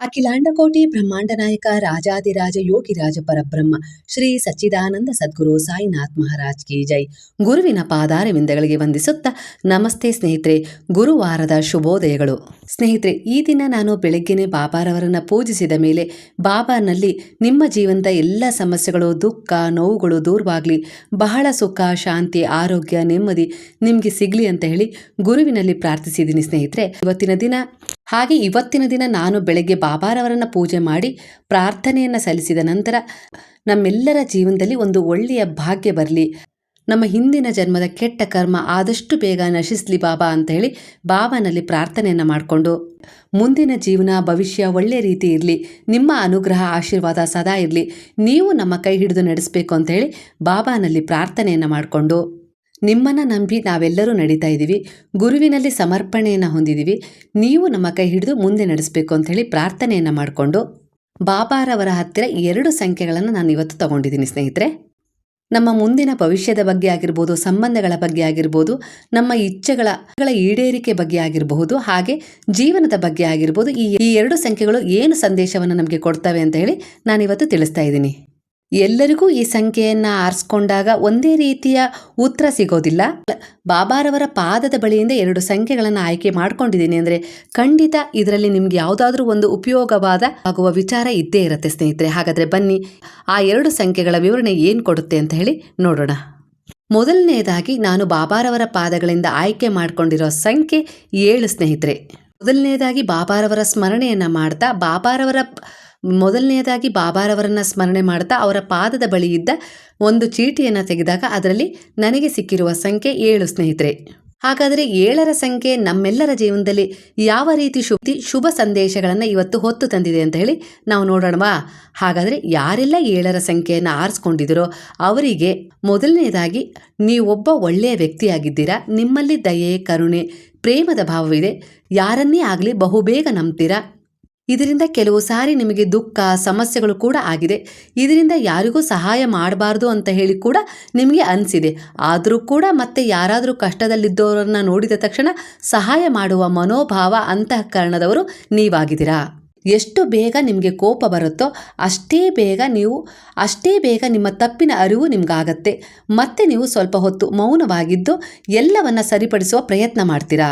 ಅಖಿಲಾಂಡಕೋಟಿ ಬ್ರಹ್ಮಾಂಡ ನಾಯಕ ರಾಜಾದಿರಾಜ ಯೋಗಿರಾಜ ಪರಬ್ರಹ್ಮ, ಶ್ರೀ ಸಚ್ಚಿದಾನಂದ ಸದ್ಗುರು ಸಾಯಿನಾಥ್ ಮಹಾರಾಜ್ ಕಿ ಜೈ. ಗುರುವಿನ ಪಾದಾರವಿಂದಗಳಿಗೆ ವಂದಿಸುತ್ತಾ ನಮಸ್ತೆ ಸ್ನೇಹಿತರೆ, ಗುರುವಾರದ ಶುಭೋದಯಗಳು. ಸ್ನೇಹಿತರೆ, ಈ ದಿನ ನಾನು ಬೆಳಗ್ಗೆನೆ ಬಾಬಾರವರನ್ನ ಪೂಜಿಸಿದ ಮೇಲೆ ಬಾಬಾನಲ್ಲಿ ನಿಮ್ಮ ಜೀವನದ ಎಲ್ಲ ಸಮಸ್ಯೆಗಳು, ದುಃಖ, ನೋವುಗಳು ದೂರವಾಗಲಿ, ಬಹಳ ಸುಖ, ಶಾಂತಿ, ಆರೋಗ್ಯ, ನೆಮ್ಮದಿ ನಿಮಗೆ ಸಿಗಲಿ ಅಂತ ಹೇಳಿ ಗುರುವಿನಲ್ಲಿ ಪ್ರಾರ್ಥಿಸಿದ್ದೀನಿ ಸ್ನೇಹಿತರೆ. ಇವತ್ತಿನ ದಿನ ಹಾಗೆ ಇವತ್ತಿನ ದಿನ ನಾನು ಬೆಳಗ್ಗೆ ಬಾಬಾರವರನ್ನು ಪೂಜೆ ಮಾಡಿ ಪ್ರಾರ್ಥನೆಯನ್ನು ಸಲ್ಲಿಸಿದ ನಂತರ ನಮ್ಮೆಲ್ಲರ ಜೀವನದಲ್ಲಿ ಒಂದು ಒಳ್ಳೆಯ ಭಾಗ್ಯ ಬರಲಿ. ನಮ್ಮ ಹಿಂದಿನ ಜನ್ಮದ ಕೆಟ್ಟ ಕರ್ಮ ಆದಷ್ಟು ಬೇಗ ನಶಿಸಲಿ ಬಾಬಾ ಅಂತ ಹೇಳಿ ಬಾಬಾನಲ್ಲಿ ಪ್ರಾರ್ಥನೆಯನ್ನು ಮಾಡಿಕೊಂಡು. ಮುಂದಿನ ಜೀವನ, ಭವಿಷ್ಯ ಒಳ್ಳೆ ರೀತಿ ಇರಲಿ. ನಿಮ್ಮ ಅನುಗ್ರಹ, ಆಶೀರ್ವಾದ ಸದಾ ಇರಲಿ. ನೀವು ನಮ್ಮ ಕೈ ಹಿಡಿದು ನಡೆಸಬೇಕು ಅಂತ ಹೇಳಿ ಬಾಬಾನಲ್ಲಿ ಪ್ರಾರ್ಥನೆಯನ್ನು ಮಾಡಿಕೊಂಡು. ನಿಮ್ಮನ್ನು ನಂಬಿ ನಾವೆಲ್ಲರೂ ನಡೀತಾ ಇದ್ದೀವಿ. ಗುರುವಿನಲ್ಲಿ ಸಮರ್ಪಣೆಯನ್ನು ಹೊಂದಿದ್ದೀವಿ. ನೀವು ನಮ್ಮ ಕೈ ಹಿಡಿದು ಮುಂದೆ ನಡೆಸಬೇಕು ಅಂತ ಹೇಳಿ ಪ್ರಾರ್ಥನೆಯನ್ನು ಮಾಡಿಕೊಂಡು ಬಾಬಾರವರ ಹತ್ತಿರ ಎರಡು ಸಂಖ್ಯೆಗಳನ್ನು ನಾನು ಇವತ್ತು ತಗೊಂಡಿದ್ದೀನಿ ಸ್ನೇಹಿತರೆ. ನಮ್ಮ ಮುಂದಿನ ಭವಿಷ್ಯದ ಬಗ್ಗೆ ಆಗಿರ್ಬೋದು, ಸಂಬಂಧಗಳ ಬಗ್ಗೆ ಆಗಿರ್ಬೋದು, ನಮ್ಮ ಇಚ್ಛೆಗಳ ಗಳ ಈಡೇರಿಕೆ ಬಗ್ಗೆ ಆಗಿರಬಹುದು, ಹಾಗೆ ಜೀವನದ ಬಗ್ಗೆ ಆಗಿರ್ಬೋದು, ಈ ಎರಡು ಸಂಖ್ಯೆಗಳು ಏನು ಸಂದೇಶವನ್ನು ನಮಗೆ ಕೊಡ್ತವೆ ಅಂತ ಹೇಳಿ ನಾನಿವತ್ತು ತಿಳಿಸ್ತಾ ಇದ್ದೀನಿ. ಎಲ್ಲರಿಗೂ ಈ ಸಂಖ್ಯೆಯನ್ನು ಆರಿಸ್ಕೊಂಡಾಗ ಒಂದೇ ರೀತಿಯ ಉತ್ತರ ಸಿಗೋದಿಲ್ಲ. ಬಾಬಾರವರ ಪಾದದ ಬಳಿಯಿಂದ ಎರಡು ಸಂಖ್ಯೆಗಳನ್ನು ಆಯ್ಕೆ ಮಾಡ್ಕೊಂಡಿದ್ದೀನಿ. ಅಂದರೆ ಖಂಡಿತ ಇದರಲ್ಲಿ ನಿಮ್ಗೆ ಯಾವುದಾದ್ರೂ ಒಂದು ಉಪಯೋಗವಾದ ಆಗುವ ವಿಚಾರ ಇದ್ದೇ ಇರುತ್ತೆ ಸ್ನೇಹಿತರೆ. ಹಾಗಾದರೆ ಬನ್ನಿ, ಆ ಎರಡು ಸಂಖ್ಯೆಗಳ ವಿವರಣೆ ಏನು ಕೊಡುತ್ತೆ ಅಂತ ಹೇಳಿ ನೋಡೋಣ. ಮೊದಲನೆಯದಾಗಿ ನಾನು ಬಾಬಾರವರ ಪಾದಗಳಿಂದ ಆಯ್ಕೆ ಮಾಡಿಕೊಂಡಿರೋ ಸಂಖ್ಯೆ ಏಳು ಸ್ನೇಹಿತರೆ. ಮೊದಲನೆಯದಾಗಿ ಬಾಬಾರವರ ಸ್ಮರಣೆಯನ್ನು ಮಾಡ್ತಾ, ಬಾಬಾರವರ ಮೊದಲನೆಯದಾಗಿ ಬಾಬಾರವರನ್ನು ಸ್ಮರಣೆ ಮಾಡ್ತಾ ಅವರ ಪಾದದ ಬಳಿ ಇದ್ದ ಒಂದು ಚೀಟಿಯನ್ನು ತೆಗೆದಾಗ ಅದರಲ್ಲಿ ನನಗೆ ಸಿಕ್ಕಿರುವ ಸಂಖ್ಯೆ ಏಳು ಸ್ನೇಹಿತರೆ. ಹಾಗಾದರೆ ಏಳರ ಸಂಖ್ಯೆ ನಮ್ಮೆಲ್ಲರ ಜೀವನದಲ್ಲಿ ಯಾವ ರೀತಿ ಶುಭ ಶುಭ ಸಂದೇಶಗಳನ್ನು ಇವತ್ತು ಹೊತ್ತು ತಂದಿದೆ ಅಂತ ಹೇಳಿ ನಾವು ನೋಡೋಣವಾ? ಹಾಗಾದರೆ ಯಾರೆಲ್ಲ ಏಳರ ಸಂಖ್ಯೆಯನ್ನು ಆರಿಸ್ಕೊಂಡಿದ್ದೀರೋ ಅವರಿಗೆ ಮೊದಲನೆಯದಾಗಿ ನೀವೊಬ್ಬ ಒಳ್ಳೆಯ ವ್ಯಕ್ತಿಯಾಗಿದ್ದೀರಾ? ನಿಮ್ಮಲ್ಲಿ ದಯೆ, ಕರುಣೆ, ಪ್ರೇಮದ ಭಾವವಿದೆ. ಯಾರನ್ನೇ ಆಗಲಿ ಬಹುಬೇಗ ನಂಬ್ತೀರಾ? ಇದರಿಂದ ಕೆಲವು ಸಾರಿ ನಿಮಗೆ ದುಃಖ, ಸಮಸ್ಯೆಗಳು ಕೂಡ ಆಗಿದೆ. ಇದರಿಂದ ಯಾರಿಗೂ ಸಹಾಯ ಮಾಡಬಾರ್ದು ಅಂತ ಹೇಳಿ ಕೂಡ ನಿಮಗೆ ಅನಿಸಿದೆ. ಆದರೂ ಕೂಡ ಮತ್ತೆ ಯಾರಾದರೂ ಕಷ್ಟದಲ್ಲಿದ್ದವರನ್ನ ನೋಡಿದ ತಕ್ಷಣ ಸಹಾಯ ಮಾಡುವ ಮನೋಭಾವ ಅಂತಃಕರಣದವರು ನೀವಾಗಿದ್ದೀರಾ? ಎಷ್ಟು ಬೇಗ ನಿಮಗೆ ಕೋಪ ಬರುತ್ತೋ ಅಷ್ಟೇ ಬೇಗ ನೀವು, ಅಷ್ಟೇ ಬೇಗ ನಿಮ್ಮ ತಪ್ಪಿನ ಅರಿವು ನಿಮಗಾಗತ್ತೆ. ಮತ್ತೆ ನೀವು ಸ್ವಲ್ಪ ಹೊತ್ತು ಮೌನವಾಗಿದ್ದು ಎಲ್ಲವನ್ನ ಸರಿಪಡಿಸುವ ಪ್ರಯತ್ನ ಮಾಡ್ತೀರಾ?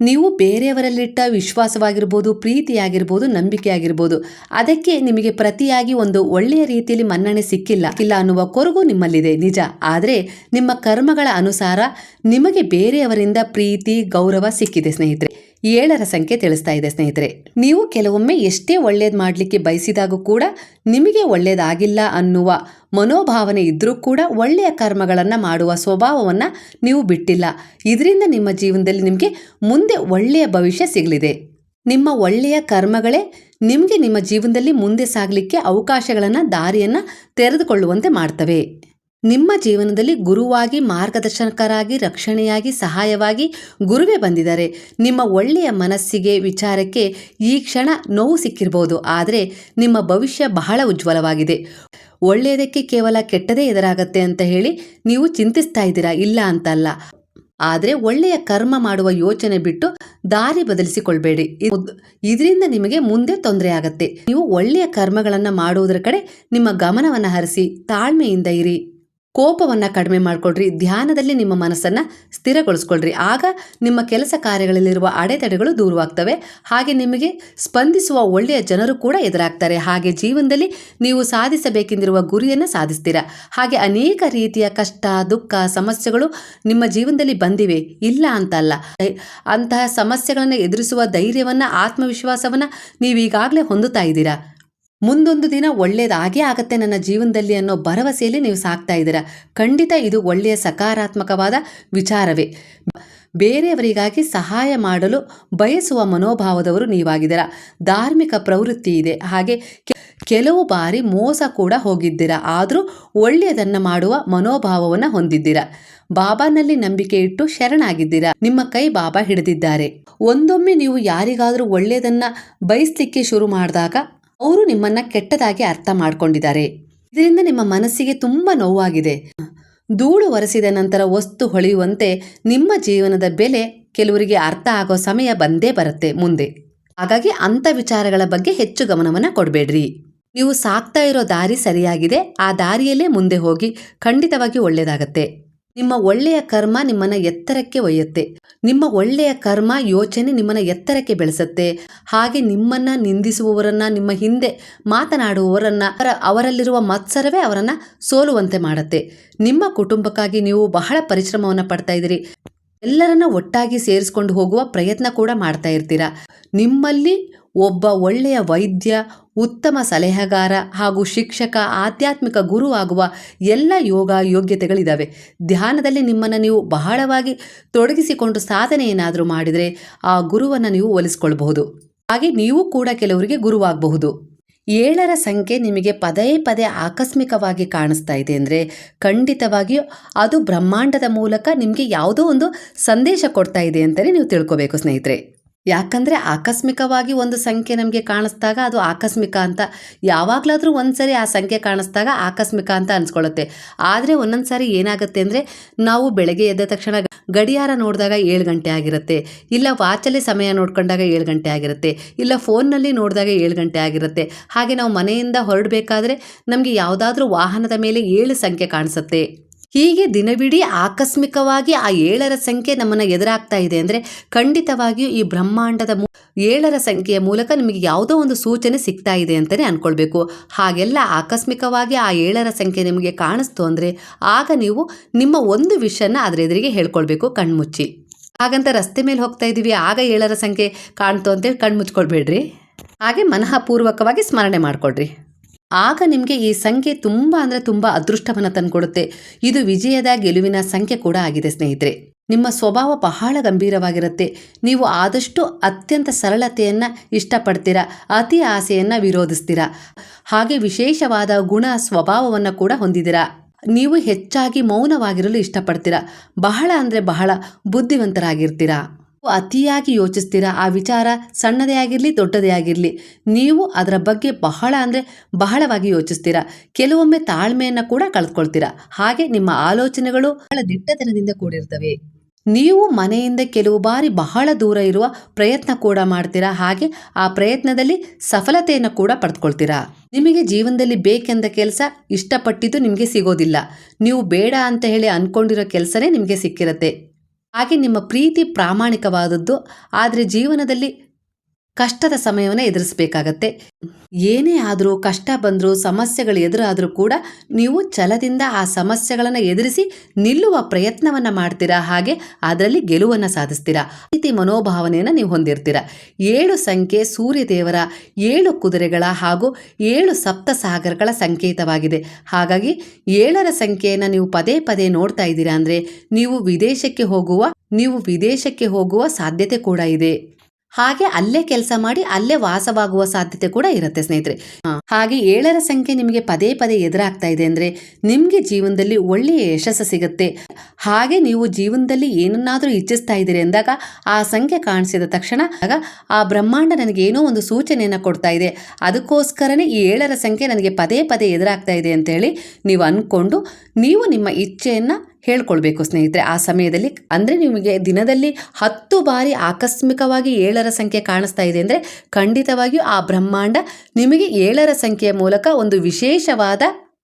ನೀವು ಬೇರೆಯವರಲ್ಲಿಟ್ಟ ವಿಶ್ವಾಸವಾಗಿರ್ಬೋದು, ಪ್ರೀತಿಯಾಗಿರ್ಬೋದು ನಂಬಿಕೆ ಆಗಿರ್ಬೋದು ಅದಕ್ಕೆ ನಿಮಗೆ ಪ್ರತಿಯಾಗಿ ಒಂದು ಒಳ್ಳೆಯ ರೀತಿಯಲ್ಲಿ ಮನ್ನಣೆ ಸಿಕ್ಕಿಲ್ಲ. ಇಲ್ಲ ಅನ್ನುವ ಕೊರಗು ನಿಮ್ಮಲ್ಲಿದೆ, ನಿಜ. ಆದರೆ ನಿಮ್ಮ ಕರ್ಮಗಳ ಅನುಸಾರ ನಿಮಗೆ ಬೇರೆಯವರಿಂದ ಪ್ರೀತಿ, ಗೌರವ ಸಿಕ್ಕಿದೆ ಸ್ನೇಹಿತರೆ. ಏಳರ ಸಂಖ್ಯೆ ತಿಳಿಸ್ತಾ ಇದೆ ಸ್ನೇಹಿತರೆ. ನೀವು ಕೆಲವೊಮ್ಮೆ ಎಷ್ಟೇ ಒಳ್ಳೇದು ಮಾಡಲಿಕ್ಕೆ ಬಯಸಿದಾಗೂ ಕೂಡ ನಿಮಗೆ ಒಳ್ಳೇದಾಗಿಲ್ಲ ಅನ್ನುವ ಮನೋಭಾವನೆ ಇದ್ದರೂ ಕೂಡ ಒಳ್ಳೆಯ ಕರ್ಮಗಳನ್ನು ಮಾಡುವ ಸ್ವಭಾವವನ್ನು ನೀವು ಬಿಟ್ಟಿಲ್ಲ. ಇದರಿಂದ ನಿಮ್ಮ ಜೀವನದಲ್ಲಿ ನಿಮಗೆ ಮುಂದೆ ಒಳ್ಳೆಯ ಭವಿಷ್ಯ ಸಿಗಲಿದೆ. ನಿಮ್ಮ ಒಳ್ಳೆಯ ಕರ್ಮಗಳೇ ನಿಮಗೆ ನಿಮ್ಮ ಜೀವನದಲ್ಲಿ ಮುಂದೆ ಸಾಗಲಿಕ್ಕೆ ಅವಕಾಶಗಳನ್ನು, ದಾರಿಯನ್ನು ತೆರೆದುಕೊಳ್ಳುವಂತೆ ಮಾಡ್ತವೆ. ನಿಮ್ಮ ಜೀವನದಲ್ಲಿ ಗುರುವಾಗಿ, ಮಾರ್ಗದರ್ಶಕರಾಗಿ, ರಕ್ಷಣೆಯಾಗಿ, ಸಹಾಯವಾಗಿ ಗುರುವೇ ಬಂದಿದ್ದಾರೆ. ನಿಮ್ಮ ಒಳ್ಳೆಯ ಮನಸ್ಸಿಗೆ, ವಿಚಾರಕ್ಕೆ ಈ ಕ್ಷಣ ನೋವು ಸಿಕ್ಕಿರಬಹುದು ಆದರೆ ನಿಮ್ಮ ಭವಿಷ್ಯ ಬಹಳ ಉಜ್ವಲವಾಗಿದೆ. ಒಳ್ಳೆಯದಕ್ಕೆ ಕೇವಲ ಕೆಟ್ಟದೇ ಎದುರಾಗತ್ತೆ ಅಂತ ಹೇಳಿ ನೀವು ಚಿಂತಿಸ್ತಾ ಇದ್ದೀರಾ? ಇಲ್ಲ ಅಂತಲ್ಲ. ಆದರೆ ಒಳ್ಳೆಯ ಕರ್ಮ ಮಾಡುವ ಯೋಚನೆ ಬಿಟ್ಟು ದಾರಿ ಬದಲಿಸಿಕೊಳ್ಬೇಡಿ. ಇದರಿಂದ ನಿಮಗೆ ಮುಂದೆ ತೊಂದರೆ ಆಗತ್ತೆ. ನೀವು ಒಳ್ಳೆಯ ಕರ್ಮಗಳನ್ನು ಮಾಡುವುದರ ಕಡೆ ನಿಮ್ಮ ಗಮನವನ್ನು ಹರಿಸಿ, ತಾಳ್ಮೆಯಿಂದ ಇರಿ. ಕೋಪವನ್ನು ಕಡಿಮೆ ಮಾಡಿಕೊಳ್ರಿ, ಧ್ಯಾನದಲ್ಲಿ ನಿಮ್ಮ ಮನಸ್ಸನ್ನು ಸ್ಥಿರಗೊಳಿಸ್ಕೊಳ್ರಿ. ಆಗ ನಿಮ್ಮ ಕೆಲಸ ಕಾರ್ಯಗಳಲ್ಲಿರುವ ಅಡೆತಡೆಗಳು ದೂರವಾಗ್ತವೆ. ಹಾಗೆ ನಿಮಗೆ ಸ್ಪಂದಿಸುವ ಒಳ್ಳೆಯ ಜನರು ಕೂಡ ಎದುರಾಗ್ತಾರೆ. ಹಾಗೆ ಜೀವನದಲ್ಲಿ ನೀವು ಸಾಧಿಸಬೇಕೆಂದಿರುವ ಗುರಿಯನ್ನು ಸಾಧಿಸ್ತೀರ. ಹಾಗೆ ಅನೇಕ ರೀತಿಯ ಕಷ್ಟ, ದುಃಖ, ಸಮಸ್ಯೆಗಳು ನಿಮ್ಮ ಜೀವನದಲ್ಲಿ ಬಂದಿವೆ. ಇಲ್ಲ ಅಂತಲ್ಲ. ಅಂತಹ ಸಮಸ್ಯೆಗಳನ್ನು ಎದುರಿಸುವ ಧೈರ್ಯವನ್ನು, ಆತ್ಮವಿಶ್ವಾಸವನ್ನು ನೀವೀಗಾಗಲೇ ಹೊಂದುತ್ತಾ ಇದ್ದೀರಾ? ಮುಂದೊಂದು ದಿನ ಒಳ್ಳೆಯದಾಗೇ ಆಗತ್ತೆ ನನ್ನ ಜೀವನದಲ್ಲಿ ಅನ್ನೋ ಭರವಸೆಯಲ್ಲಿ ನೀವು ಸಾಕ್ತಾ ಇದ್ದೀರಾ? ಖಂಡಿತ ಇದು ಒಳ್ಳೆಯ ಸಕಾರಾತ್ಮಕವಾದ ವಿಚಾರವೇ. ಬೇರೆಯವರಿಗಾಗಿ ಸಹಾಯ ಮಾಡಲು ಬಯಸುವ ಮನೋಭಾವದವರು ನೀವಾಗಿದ್ದೀರಾ? ಧಾರ್ಮಿಕ ಪ್ರವೃತ್ತಿ ಇದೆ. ಹಾಗೆ ಕೆಲವು ಬಾರಿ ಮೋಸ ಕೂಡ ಹೋಗಿದ್ದೀರ? ಆದರೂ ಒಳ್ಳೆಯದನ್ನು ಮಾಡುವ ಮನೋಭಾವವನ್ನು ಹೊಂದಿದ್ದೀರ? ಬಾಬಾನಲ್ಲಿ ನಂಬಿಕೆ ಇಟ್ಟು ಶರಣಾಗಿದ್ದೀರಾ? ನಿಮ್ಮ ಕೈ ಬಾಬಾ ಹಿಡಿದಿದ್ದಾರೆ. ಒಂದೊಮ್ಮೆ ನೀವು ಯಾರಿಗಾದರೂ ಒಳ್ಳೆಯದನ್ನ ಬಯಸ್ಲಿಕ್ಕೆ ಶುರು ಮಾಡಿದಾಗ ಅವರು ನಿಮ್ಮನ್ನ ಕೆಟ್ಟದಾಗಿ ಅರ್ಥ ಮಾಡ್ಕೊಂಡಿದ್ದಾರೆ. ಇದರಿಂದ ನಿಮ್ಮ ಮನಸ್ಸಿಗೆ ತುಂಬ ನೋವಾಗಿದೆ. ಧೂಳು ಒರೆಸಿದ ನಂತರ ವಸ್ತು ಹೊಳೆಯುವಂತೆ ನಿಮ್ಮ ಜೀವನದ ಬೆಲೆ ಕೆಲವರಿಗೆ ಅರ್ಥ ಆಗೋ ಸಮಯ ಬಂದೇ ಬರುತ್ತೆ ಮುಂದೆ. ಹಾಗಾಗಿ ಅಂಥ ವಿಚಾರಗಳ ಬಗ್ಗೆ ಹೆಚ್ಚು ಗಮನವನ್ನ ಕೊಡಬೇಡ್ರಿ. ನೀವು ಸಾಕ್ತಾ ಇರೋ ದಾರಿ ಸರಿಯಾಗಿದೆ, ಆ ದಾರಿಯಲ್ಲೇ ಮುಂದೆ ಹೋಗಿ ಖಂಡಿತವಾಗಿ ಒಳ್ಳೆಯದಾಗತ್ತೆ ನಿಮ್ಮ ಒಳ್ಳೆಯ ಕರ್ಮ ನಿಮ್ಮನ್ನ ಎತ್ತರಕ್ಕೆ ಒಯ್ಯುತ್ತೆ. ನಿಮ್ಮ ಒಳ್ಳೆಯ ಕರ್ಮ, ಯೋಚನೆ ನಿಮ್ಮನ್ನ ಎತ್ತರಕ್ಕೆ ಬೆಳೆಸುತ್ತೆ. ಹಾಗೆ ನಿಮ್ಮನ್ನ ನಿಂದಿಸುವವರನ್ನ, ನಿಮ್ಮ ಹಿಂದೆ ಮಾತನಾಡುವವರನ್ನ, ಅವರ- ಅವರಲ್ಲಿರುವ ಮತ್ಸರವೇ ಅವರನ್ನ ಸೋಲುವಂತೆ ಮಾಡುತ್ತೆ. ನಿಮ್ಮ ಕುಟುಂಬಕ್ಕಾಗಿ ನೀವು ಬಹಳ ಪರಿಶ್ರಮವನ್ನ ಪಡ್ತಾ ಇದ್ದೀರಿ. ಎಲ್ಲರನ್ನ ಒಟ್ಟಾಗಿ ಸೇರಿಸ್ಕೊಂಡು ಹೋಗುವ ಪ್ರಯತ್ನ ಕೂಡ ಮಾಡ್ತಾ ಇರ್ತೀರಾ. ನಿಮ್ಮಲ್ಲಿ ಒಬ್ಬ ಒಳ್ಳೆಯ ವೈದ್ಯ, ಉತ್ತಮ ಸಲಹೆಗಾರ ಹಾಗೂ ಶಿಕ್ಷಕ, ಆಧ್ಯಾತ್ಮಿಕ ಗುರು ಆಗುವ ಎಲ್ಲ ಯೋಗ ಯೋಗ್ಯತೆಗಳಿದ್ದಾವೆ ಧ್ಯಾನದಲ್ಲಿ ನಿಮ್ಮನ್ನು ನೀವು ಬಹಳವಾಗಿ ತೊಡಗಿಸಿಕೊಂಡು ಸಾಧನೆ ಏನಾದರೂ ಮಾಡಿದರೆ ಆ ಗುರುವನ್ನು ನೀವು ಒಲಿಸಿಕೊಳ್ಳಬಹುದು ಹಾಗೆ ನೀವು ಕೂಡ ಕೆಲವರಿಗೆ ಗುರುವಾಗಬಹುದು. ಏಳರ ಸಂಖ್ಯೆ ನಿಮಗೆ ಪದೇ ಪದೇ ಆಕಸ್ಮಿಕವಾಗಿ ಕಾಣಿಸ್ತಾ ಇದೆ ಅಂದರೆ ಖಂಡಿತವಾಗಿಯೂ ಅದು ಬ್ರಹ್ಮಾಂಡದ ಮೂಲಕ ನಿಮಗೆ ಯಾವುದೋ ಒಂದು ಸಂದೇಶ ಕೊಡ್ತಾ ಇದೆ ಅಂತಲೇ ನೀವು ತಿಳ್ಕೊಬೇಕು ಸ್ನೇಹಿತರೆ. ಯಾಕಂದರೆ ಆಕಸ್ಮಿಕವಾಗಿ ಒಂದು ಸಂಖ್ಯೆ ನಮಗೆ ಕಾಣಿಸ್ದಾಗ ಅದು ಆಕಸ್ಮಿಕ ಅಂತ. ಯಾವಾಗಲಾದರೂ ಒಂದ್ಸರಿ ಆ ಸಂಖ್ಯೆ ಕಾಣಿಸ್ದಾಗ ಆಕಸ್ಮಿಕ ಅಂತ ಅನ್ಸ್ಕೊಳ್ಳುತ್ತೆ ಆದರೆ ಒಂದೊಂದು ಸಾರಿ ಏನಾಗುತ್ತೆ ಅಂದರೆ ನಾವು ಬೆಳಗ್ಗೆ ಎದ್ದ ತಕ್ಷಣ ಗಡಿಯಾರ ನೋಡಿದಾಗ ಏಳು ಗಂಟೆ ಆಗಿರುತ್ತೆ. ಇಲ್ಲ ವಾಚಲ್ಲಿ ಸಮಯ ನೋಡ್ಕೊಂಡಾಗ ಏಳು ಗಂಟೆ ಆಗಿರುತ್ತೆ. ಇಲ್ಲ ಫೋನ್ನಲ್ಲಿ ನೋಡಿದಾಗ ಏಳು ಗಂಟೆ ಆಗಿರುತ್ತೆ. ಹಾಗೆ ನಾವು ಮನೆಯಿಂದ ಹೊರಡಬೇಕಾದ್ರೆ ನಮಗೆ ಯಾವುದಾದ್ರೂ ವಾಹನದ ಮೇಲೆ ಏಳು ಸಂಖ್ಯೆ ಕಾಣಿಸುತ್ತೆ. ಹೀಗೆ ದಿನವಿಡೀ ಆಕಸ್ಮಿಕವಾಗಿ ಆ ಏಳರ ಸಂಖ್ಯೆ ನಮ್ಮನ್ನು ಎದುರಾಗ್ತಾ ಇದೆ ಅಂದರೆ ಖಂಡಿತವಾಗಿಯೂ ಈ ಬ್ರಹ್ಮಾಂಡದ ಏಳರ ಸಂಖ್ಯೆಯ ಮೂಲಕ ನಿಮಗೆ ಯಾವುದೋ ಒಂದು ಸೂಚನೆ ಸಿಗ್ತಾ ಇದೆ ಅಂತಲೇ ಅಂದ್ಕೊಳ್ಬೇಕು ಹಾಗೆಲ್ಲ ಆಕಸ್ಮಿಕವಾಗಿ ಆ ಏಳರ ಸಂಖ್ಯೆ ನಿಮಗೆ ಕಾಣಿಸ್ತು ಅಂದರೆ ಆಗ ನೀವು ನಿಮ್ಮ ಒಂದು ವಿಷಯನ ಅದರ ಎದುರಿಗೆ ಹೇಳ್ಕೊಳ್ಬೇಕು ಕಣ್ಮುಚ್ಚಿ. ಹಾಗಂತ ರಸ್ತೆ ಮೇಲೆ ಹೋಗ್ತಾ ಇದ್ದೀವಿ ಆಗ ಏಳರ ಸಂಖ್ಯೆ ಕಾಣ್ತು ಅಂತೇಳಿ ಕಣ್ಮುಚ್ಕೊಳ್ಬೇಡ್ರಿ. ಹಾಗೆ ಮನಃಪೂರ್ವಕವಾಗಿ ಸ್ಮರಣೆ ಮಾಡಿಕೊಡ್ರಿ ಆಗ ನಿಮಗೆ ಈ ಸಂಖ್ಯೆ ತುಂಬ ಅಂದರೆ ತುಂಬ ಅದೃಷ್ಟವನ್ನು ತಂದುಕೊಡುತ್ತೆ. ಇದು ವಿಜಯದ ಗೆಲುವಿನ ಸಂಖ್ಯೆ ಕೂಡ ಆಗಿದೆ ಸ್ನೇಹಿತರೆ. ನಿಮ್ಮ ಸ್ವಭಾವ ಬಹಳ ಗಂಭೀರವಾಗಿರುತ್ತೆ. ನೀವು ಆದಷ್ಟು ಅತ್ಯಂತ ಸರಳತೆಯನ್ನು ಇಷ್ಟಪಡ್ತೀರಾ, ಅತಿ ಆಸೆಯನ್ನು ವಿರೋಧಿಸ್ತೀರಾ, ಹಾಗೆ ವಿಶೇಷವಾದ ಗುಣ ಸ್ವಭಾವವನ್ನು ಕೂಡ ಹೊಂದಿದ್ದೀರಾ. ನೀವು ಹೆಚ್ಚಾಗಿ ಮೌನವಾಗಿರಲು ಇಷ್ಟಪಡ್ತೀರಾ. ಬಹಳ ಅಂದರೆ ಬಹಳ ಬುದ್ಧಿವಂತರಾಗಿರ್ತೀರಾ. ಅತಿಯಾಗಿ ಯೋಚಿಸ್ತೀರಾ? ಆ ವಿಚಾರ ಸಣ್ಣದೇ ಆಗಿರಲಿ, ದೊಡ್ಡದೇ ಆಗಿರಲಿ. ನೀವು ಅದರ ಬಗ್ಗೆ ಬಹಳ ಅಂದರೆ ಬಹಳವಾಗಿ ಯೋಚಿಸ್ತೀರಾ? ಕೆಲವೊಮ್ಮೆ ತಾಳ್ಮೆಯನ್ನು ಕೂಡ ಕಳೆದುಕೊಳ್ತೀರಾ ಹಾಗೆ ನಿಮ್ಮ ಆಲೋಚನೆಗಳು ಬಹಳ ದಿಟ್ಟತನದಿಂದ ಕೂಡಿರ್ತವೆ. ನೀವು ಮನೆಯಿಂದ ಕೆಲವು ಬಾರಿ ಬಹಳ ದೂರ ಇರುವ ಪ್ರಯತ್ನ ಕೂಡ ಮಾಡ್ತೀರಾ? ಹಾಗೆ ಆ ಪ್ರಯತ್ನದಲ್ಲಿ ಸಫಲತೆಯನ್ನು ಕೂಡ ಪಡೆದುಕೊಳ್ತೀರಾ ನಿಮಗೆ ಜೀವನದಲ್ಲಿ ಬೇಕೆಂದ ಕೆಲಸ ಇಷ್ಟಪಟ್ಟಿದ್ದು ನಿಮಗೆ ಸಿಗೋದಿಲ್ಲ. ನೀವು ಬೇಡ ಅಂತ ಹೇಳಿ ಅಂದ್ಕೊಂಡಿರೋ ಕೆಲಸನೇ ನಿಮಗೆ ಸಿಕ್ಕಿರತ್ತೆ. ಹಾಗೆ ನಿಮ್ಮ ಪ್ರೀತಿ ಪ್ರಾಮಾಣಿಕವಾದದ್ದು ಆದರೆ ಜೀವನದಲ್ಲಿ ಕಷ್ಟದ ಸಮಯವನ್ನು ಎದುರಿಸಬೇಕಾಗತ್ತೆ. ಏನೇ ಆದರೂ, ಕಷ್ಟ ಬಂದರೂ, ಸಮಸ್ಯೆಗಳು ಎದುರಾದರೂ ಕೂಡ ನೀವು ಛಲದಿಂದ ಆ ಸಮಸ್ಯೆಗಳನ್ನು ಎದುರಿಸಿ ನಿಲ್ಲುವ ಪ್ರಯತ್ನವನ್ನು ಮಾಡ್ತೀರಾ? ಹಾಗೆ ಅದರಲ್ಲಿ ಗೆಲುವನ್ನು ಸಾಧಿಸ್ತೀರಾ? ರೀತಿ ಮನೋಭಾವನೆಯನ್ನು ನೀವು ಹೊಂದಿರ್ತೀರಾ? ಏಳು ಸಂಖ್ಯೆ ಸೂರ್ಯದೇವರ ಏಳು ಕುದುರೆಗಳ ಹಾಗೂ ಏಳು ಸಪ್ತ ಸಾಗರಗಳ ಸಂಕೇತವಾಗಿದೆ. ಹಾಗಾಗಿ ಏಳರ ಸಂಖ್ಯೆಯನ್ನು ನೀವು ಪದೇ ಪದೇ ನೋಡ್ತಾ ಇದ್ದೀರಾ ಅಂದರೆ ನೀವು ವಿದೇಶಕ್ಕೆ ಹೋಗುವ, ನೀವು ವಿದೇಶಕ್ಕೆ ಹೋಗುವ ಸಾಧ್ಯತೆ ಕೂಡ ಇದೆ. ಹಾಗೆ ಅಲ್ಲೇ ಕೆಲಸ ಮಾಡಿ ಅಲ್ಲೇ ವಾಸವಾಗುವ ಸಾಧ್ಯತೆ ಕೂಡ ಇರುತ್ತೆ ಸ್ನೇಹಿತರೆ. ಹಾಗೆ ಏಳರ ಸಂಖ್ಯೆ ನಿಮಗೆ ಪದೇ ಪದೇ ಎದುರಾಗ್ತಾ ಇದೆ ಅಂದರೆ ನಿಮಗೆ ಜೀವನದಲ್ಲಿ ಒಳ್ಳೆಯ ಯಶಸ್ಸು ಸಿಗುತ್ತೆ. ಹಾಗೆ ನೀವು ಜೀವನದಲ್ಲಿ ಏನನ್ನಾದರೂ ಇಚ್ಛಿಸ್ತಾ ಇದ್ದೀರಿ ಅಂದಾಗ ಆ ಸಂಖ್ಯೆ ಕಾಣಿಸಿದ ತಕ್ಷಣ ಆಗ ಆ ಬ್ರಹ್ಮಾಂಡ ನನಗೆ ಏನೋ ಒಂದು ಸೂಚನೆಯನ್ನು ಕೊಡ್ತಾ ಇದೆ. ಅದಕ್ಕೋಸ್ಕರನೇ ಈ ಏಳರ ಸಂಖ್ಯೆ ನನಗೆ ಪದೇ ಪದೇ ಎದುರಾಗ್ತಾ ಇದೆ ಅಂತ ಹೇಳಿ ನೀವು ಅಂದ್ಕೊಂಡು ನೀವು ನಿಮ್ಮ ಇಚ್ಛೆಯನ್ನು ಹೇಳ್ಕೊಳ್ಬೇಕು ಸ್ನೇಹಿತರೆ. ಆ ಸಮಯದಲ್ಲಿ ಅಂದರೆ ನಿಮಗೆ ದಿನದಲ್ಲಿ ಹತ್ತು ಬಾರಿ ಆಕಸ್ಮಿಕವಾಗಿ ಏಳರ ಸಂಖ್ಯೆ ಕಾಣಿಸ್ತಾ ಇದೆ ಅಂದರೆ ಖಂಡಿತವಾಗಿಯೂ ಆ ಬ್ರಹ್ಮಾಂಡ ನಿಮಗೆ ಏಳರ ಸಂಖ್ಯೆಯ ಮೂಲಕ ಒಂದು ವಿಶೇಷವಾದ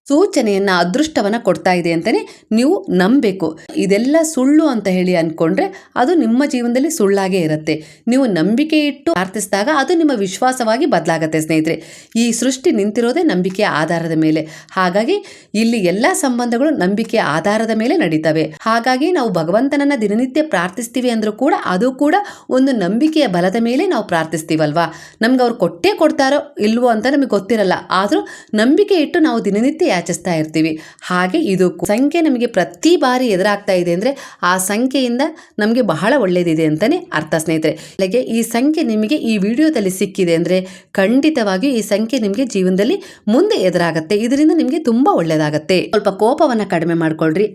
ಸೂಚನೆಯನ್ನ, ಅದೃಷ್ಟವನ್ನ ಕೊಡ್ತಾ ಇದೆ ಅಂತಾನೆ ನೀವು ನಂಬಬೇಕು. ಇದೆಲ್ಲ ಸುಳ್ಳು ಅಂತ ಹೇಳಿ ಅನ್ಕೊಂಡ್ರೆ ಅದು ನಿಮ್ಮ ಜೀವನದಲ್ಲಿ ಸುಳ್ಳಾಗೇ ಇರುತ್ತೆ. ನೀವು ನಂಬಿಕೆ ಇಟ್ಟು ಪ್ರಾರ್ಥಿಸಿದಾಗ ಅದು ನಿಮ್ಮ ವಿಶ್ವಾಸವಾಗಿ ಬದಲಾಗತ್ತೆ ಸ್ನೇಹಿತರೆ. ಈ ಸೃಷ್ಟಿ ನಿಂತಿರೋದೇ ನಂಬಿಕೆಯ ಆಧಾರದ ಮೇಲೆ. ಹಾಗಾಗಿ ಇಲ್ಲಿ ಎಲ್ಲ ಸಂಬಂಧಗಳು ನಂಬಿಕೆಯ ಆಧಾರದ ಮೇಲೆ ನಡೀತವೆ. ಹಾಗಾಗಿ ನಾವು ಭಗವಂತನನ್ನ ದಿನನಿತ್ಯ ಪ್ರಾರ್ಥಿಸ್ತೀವಿ ಅಂದ್ರೂ ಕೂಡ ಅದು ಕೂಡ ಒಂದು ನಂಬಿಕೆಯ ಬಲದ ಮೇಲೆ ನಾವು ಪ್ರಾರ್ಥಿಸ್ತೀವಲ್ವಾ? ನಮ್ಗೆ ಅವ್ರು ಕೊಟ್ಟೇ ಕೊಡ್ತಾರೋ ಇಲ್ವೋ ಅಂತ ನಮಗೆ ಗೊತ್ತಿರಲ್ಲ. ಆದರೂ ನಂಬಿಕೆ ಇಟ್ಟು ನಾವು ದಿನನಿತ್ಯ ಯಾಚಿಸ್ತಾ ಇರ್ತೀವಿ. ಹಾಗೆ ಇದು ಸಂಖ್ಯೆ ನಮಗೆ ಪ್ರತಿ ಬಾರಿ ಎದುರಾಗ್ತಾ ಇದೆ ಅಂದರೆ ಆ ಸಂಖ್ಯೆಯಿಂದ ನಮಗೆ ಬಹಳ ಒಳ್ಳೆಯದಿದೆ ಅಂತಲೇ ಅರ್ಥ ಸ್ನೇಹಿತರೆ. ಹಾಗೆ ಈ ಸಂಖ್ಯೆ ನಿಮಗೆ ಈ ವಿಡಿಯೋದಲ್ಲಿ ಸಿಕ್ಕಿದೆ ಅಂದರೆ ಖಂಡಿತವಾಗಿಯೂ ಈ ಸಂಖ್ಯೆ ನಿಮಗೆ ಜೀವನದಲ್ಲಿ ಮುಂದೆ ಎದುರಾಗತ್ತೆ. ಇದರಿಂದ ನಿಮಗೆ ತುಂಬ ಒಳ್ಳೆಯದಾಗತ್ತೆ ಸ್ವಲ್ಪ ಕೋಪವನ್ನು ಕಡಿಮೆ ಮಾಡಿಕೊಳ್ಳ್ರಿ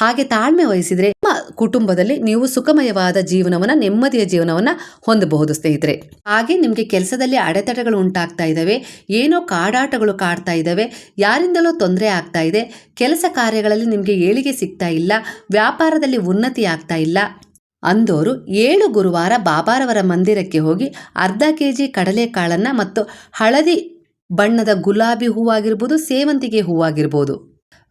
ಹಾಗೆ ತಾಳ್ಮೆ ವಹಿಸಿದರೆ ನಿಮ್ಮ ಕುಟುಂಬದಲ್ಲಿ ನೀವು ಸುಖಮಯವಾದ ಜೀವನವನ್ನು, ನೆಮ್ಮದಿಯ ಜೀವನವನ್ನು ಹೊಂದಬಹುದು ಸ್ನೇಹಿತರೆ. ಹಾಗೆ ನಿಮಗೆ ಕೆಲಸದಲ್ಲಿ ಅಡೆತಡೆಗಳು ಉಂಟಾಗ್ತಾ ಇದ್ದಾವೆ. ಏನೋ ಕಾಡಾಟಗಳು ಕಾಡ್ತಾ ಇದ್ದಾವೆ. ಯಾರಿಂದಲೋ ತೊಂದರೆ ಆಗ್ತಾ ಇದೆ. ಕೆಲಸ ಕಾರ್ಯಗಳಲ್ಲಿ ನಿಮಗೆ ಏಳಿಗೆ ಸಿಗ್ತಾ ಇಲ್ಲ. ವ್ಯಾಪಾರದಲ್ಲಿ ಉನ್ನತಿ ಆಗ್ತಾ ಇಲ್ಲ. ಅಂದೋರು ಏಳು ಗುರುವಾರ ಬಾಬಾರವರ ಮಂದಿರಕ್ಕೆ ಹೋಗಿ ಅರ್ಧ ಕೆ ಜಿ ಕಡಲೆಕಾಳನ್ನು ಮತ್ತು ಹಳದಿ ಬಣ್ಣದ ಗುಲಾಬಿ ಹೂವಾಗಿರ್ಬೋದು, ಸೇವಂತಿಗೆ ಹೂವಾಗಿರ್ಬೋದು.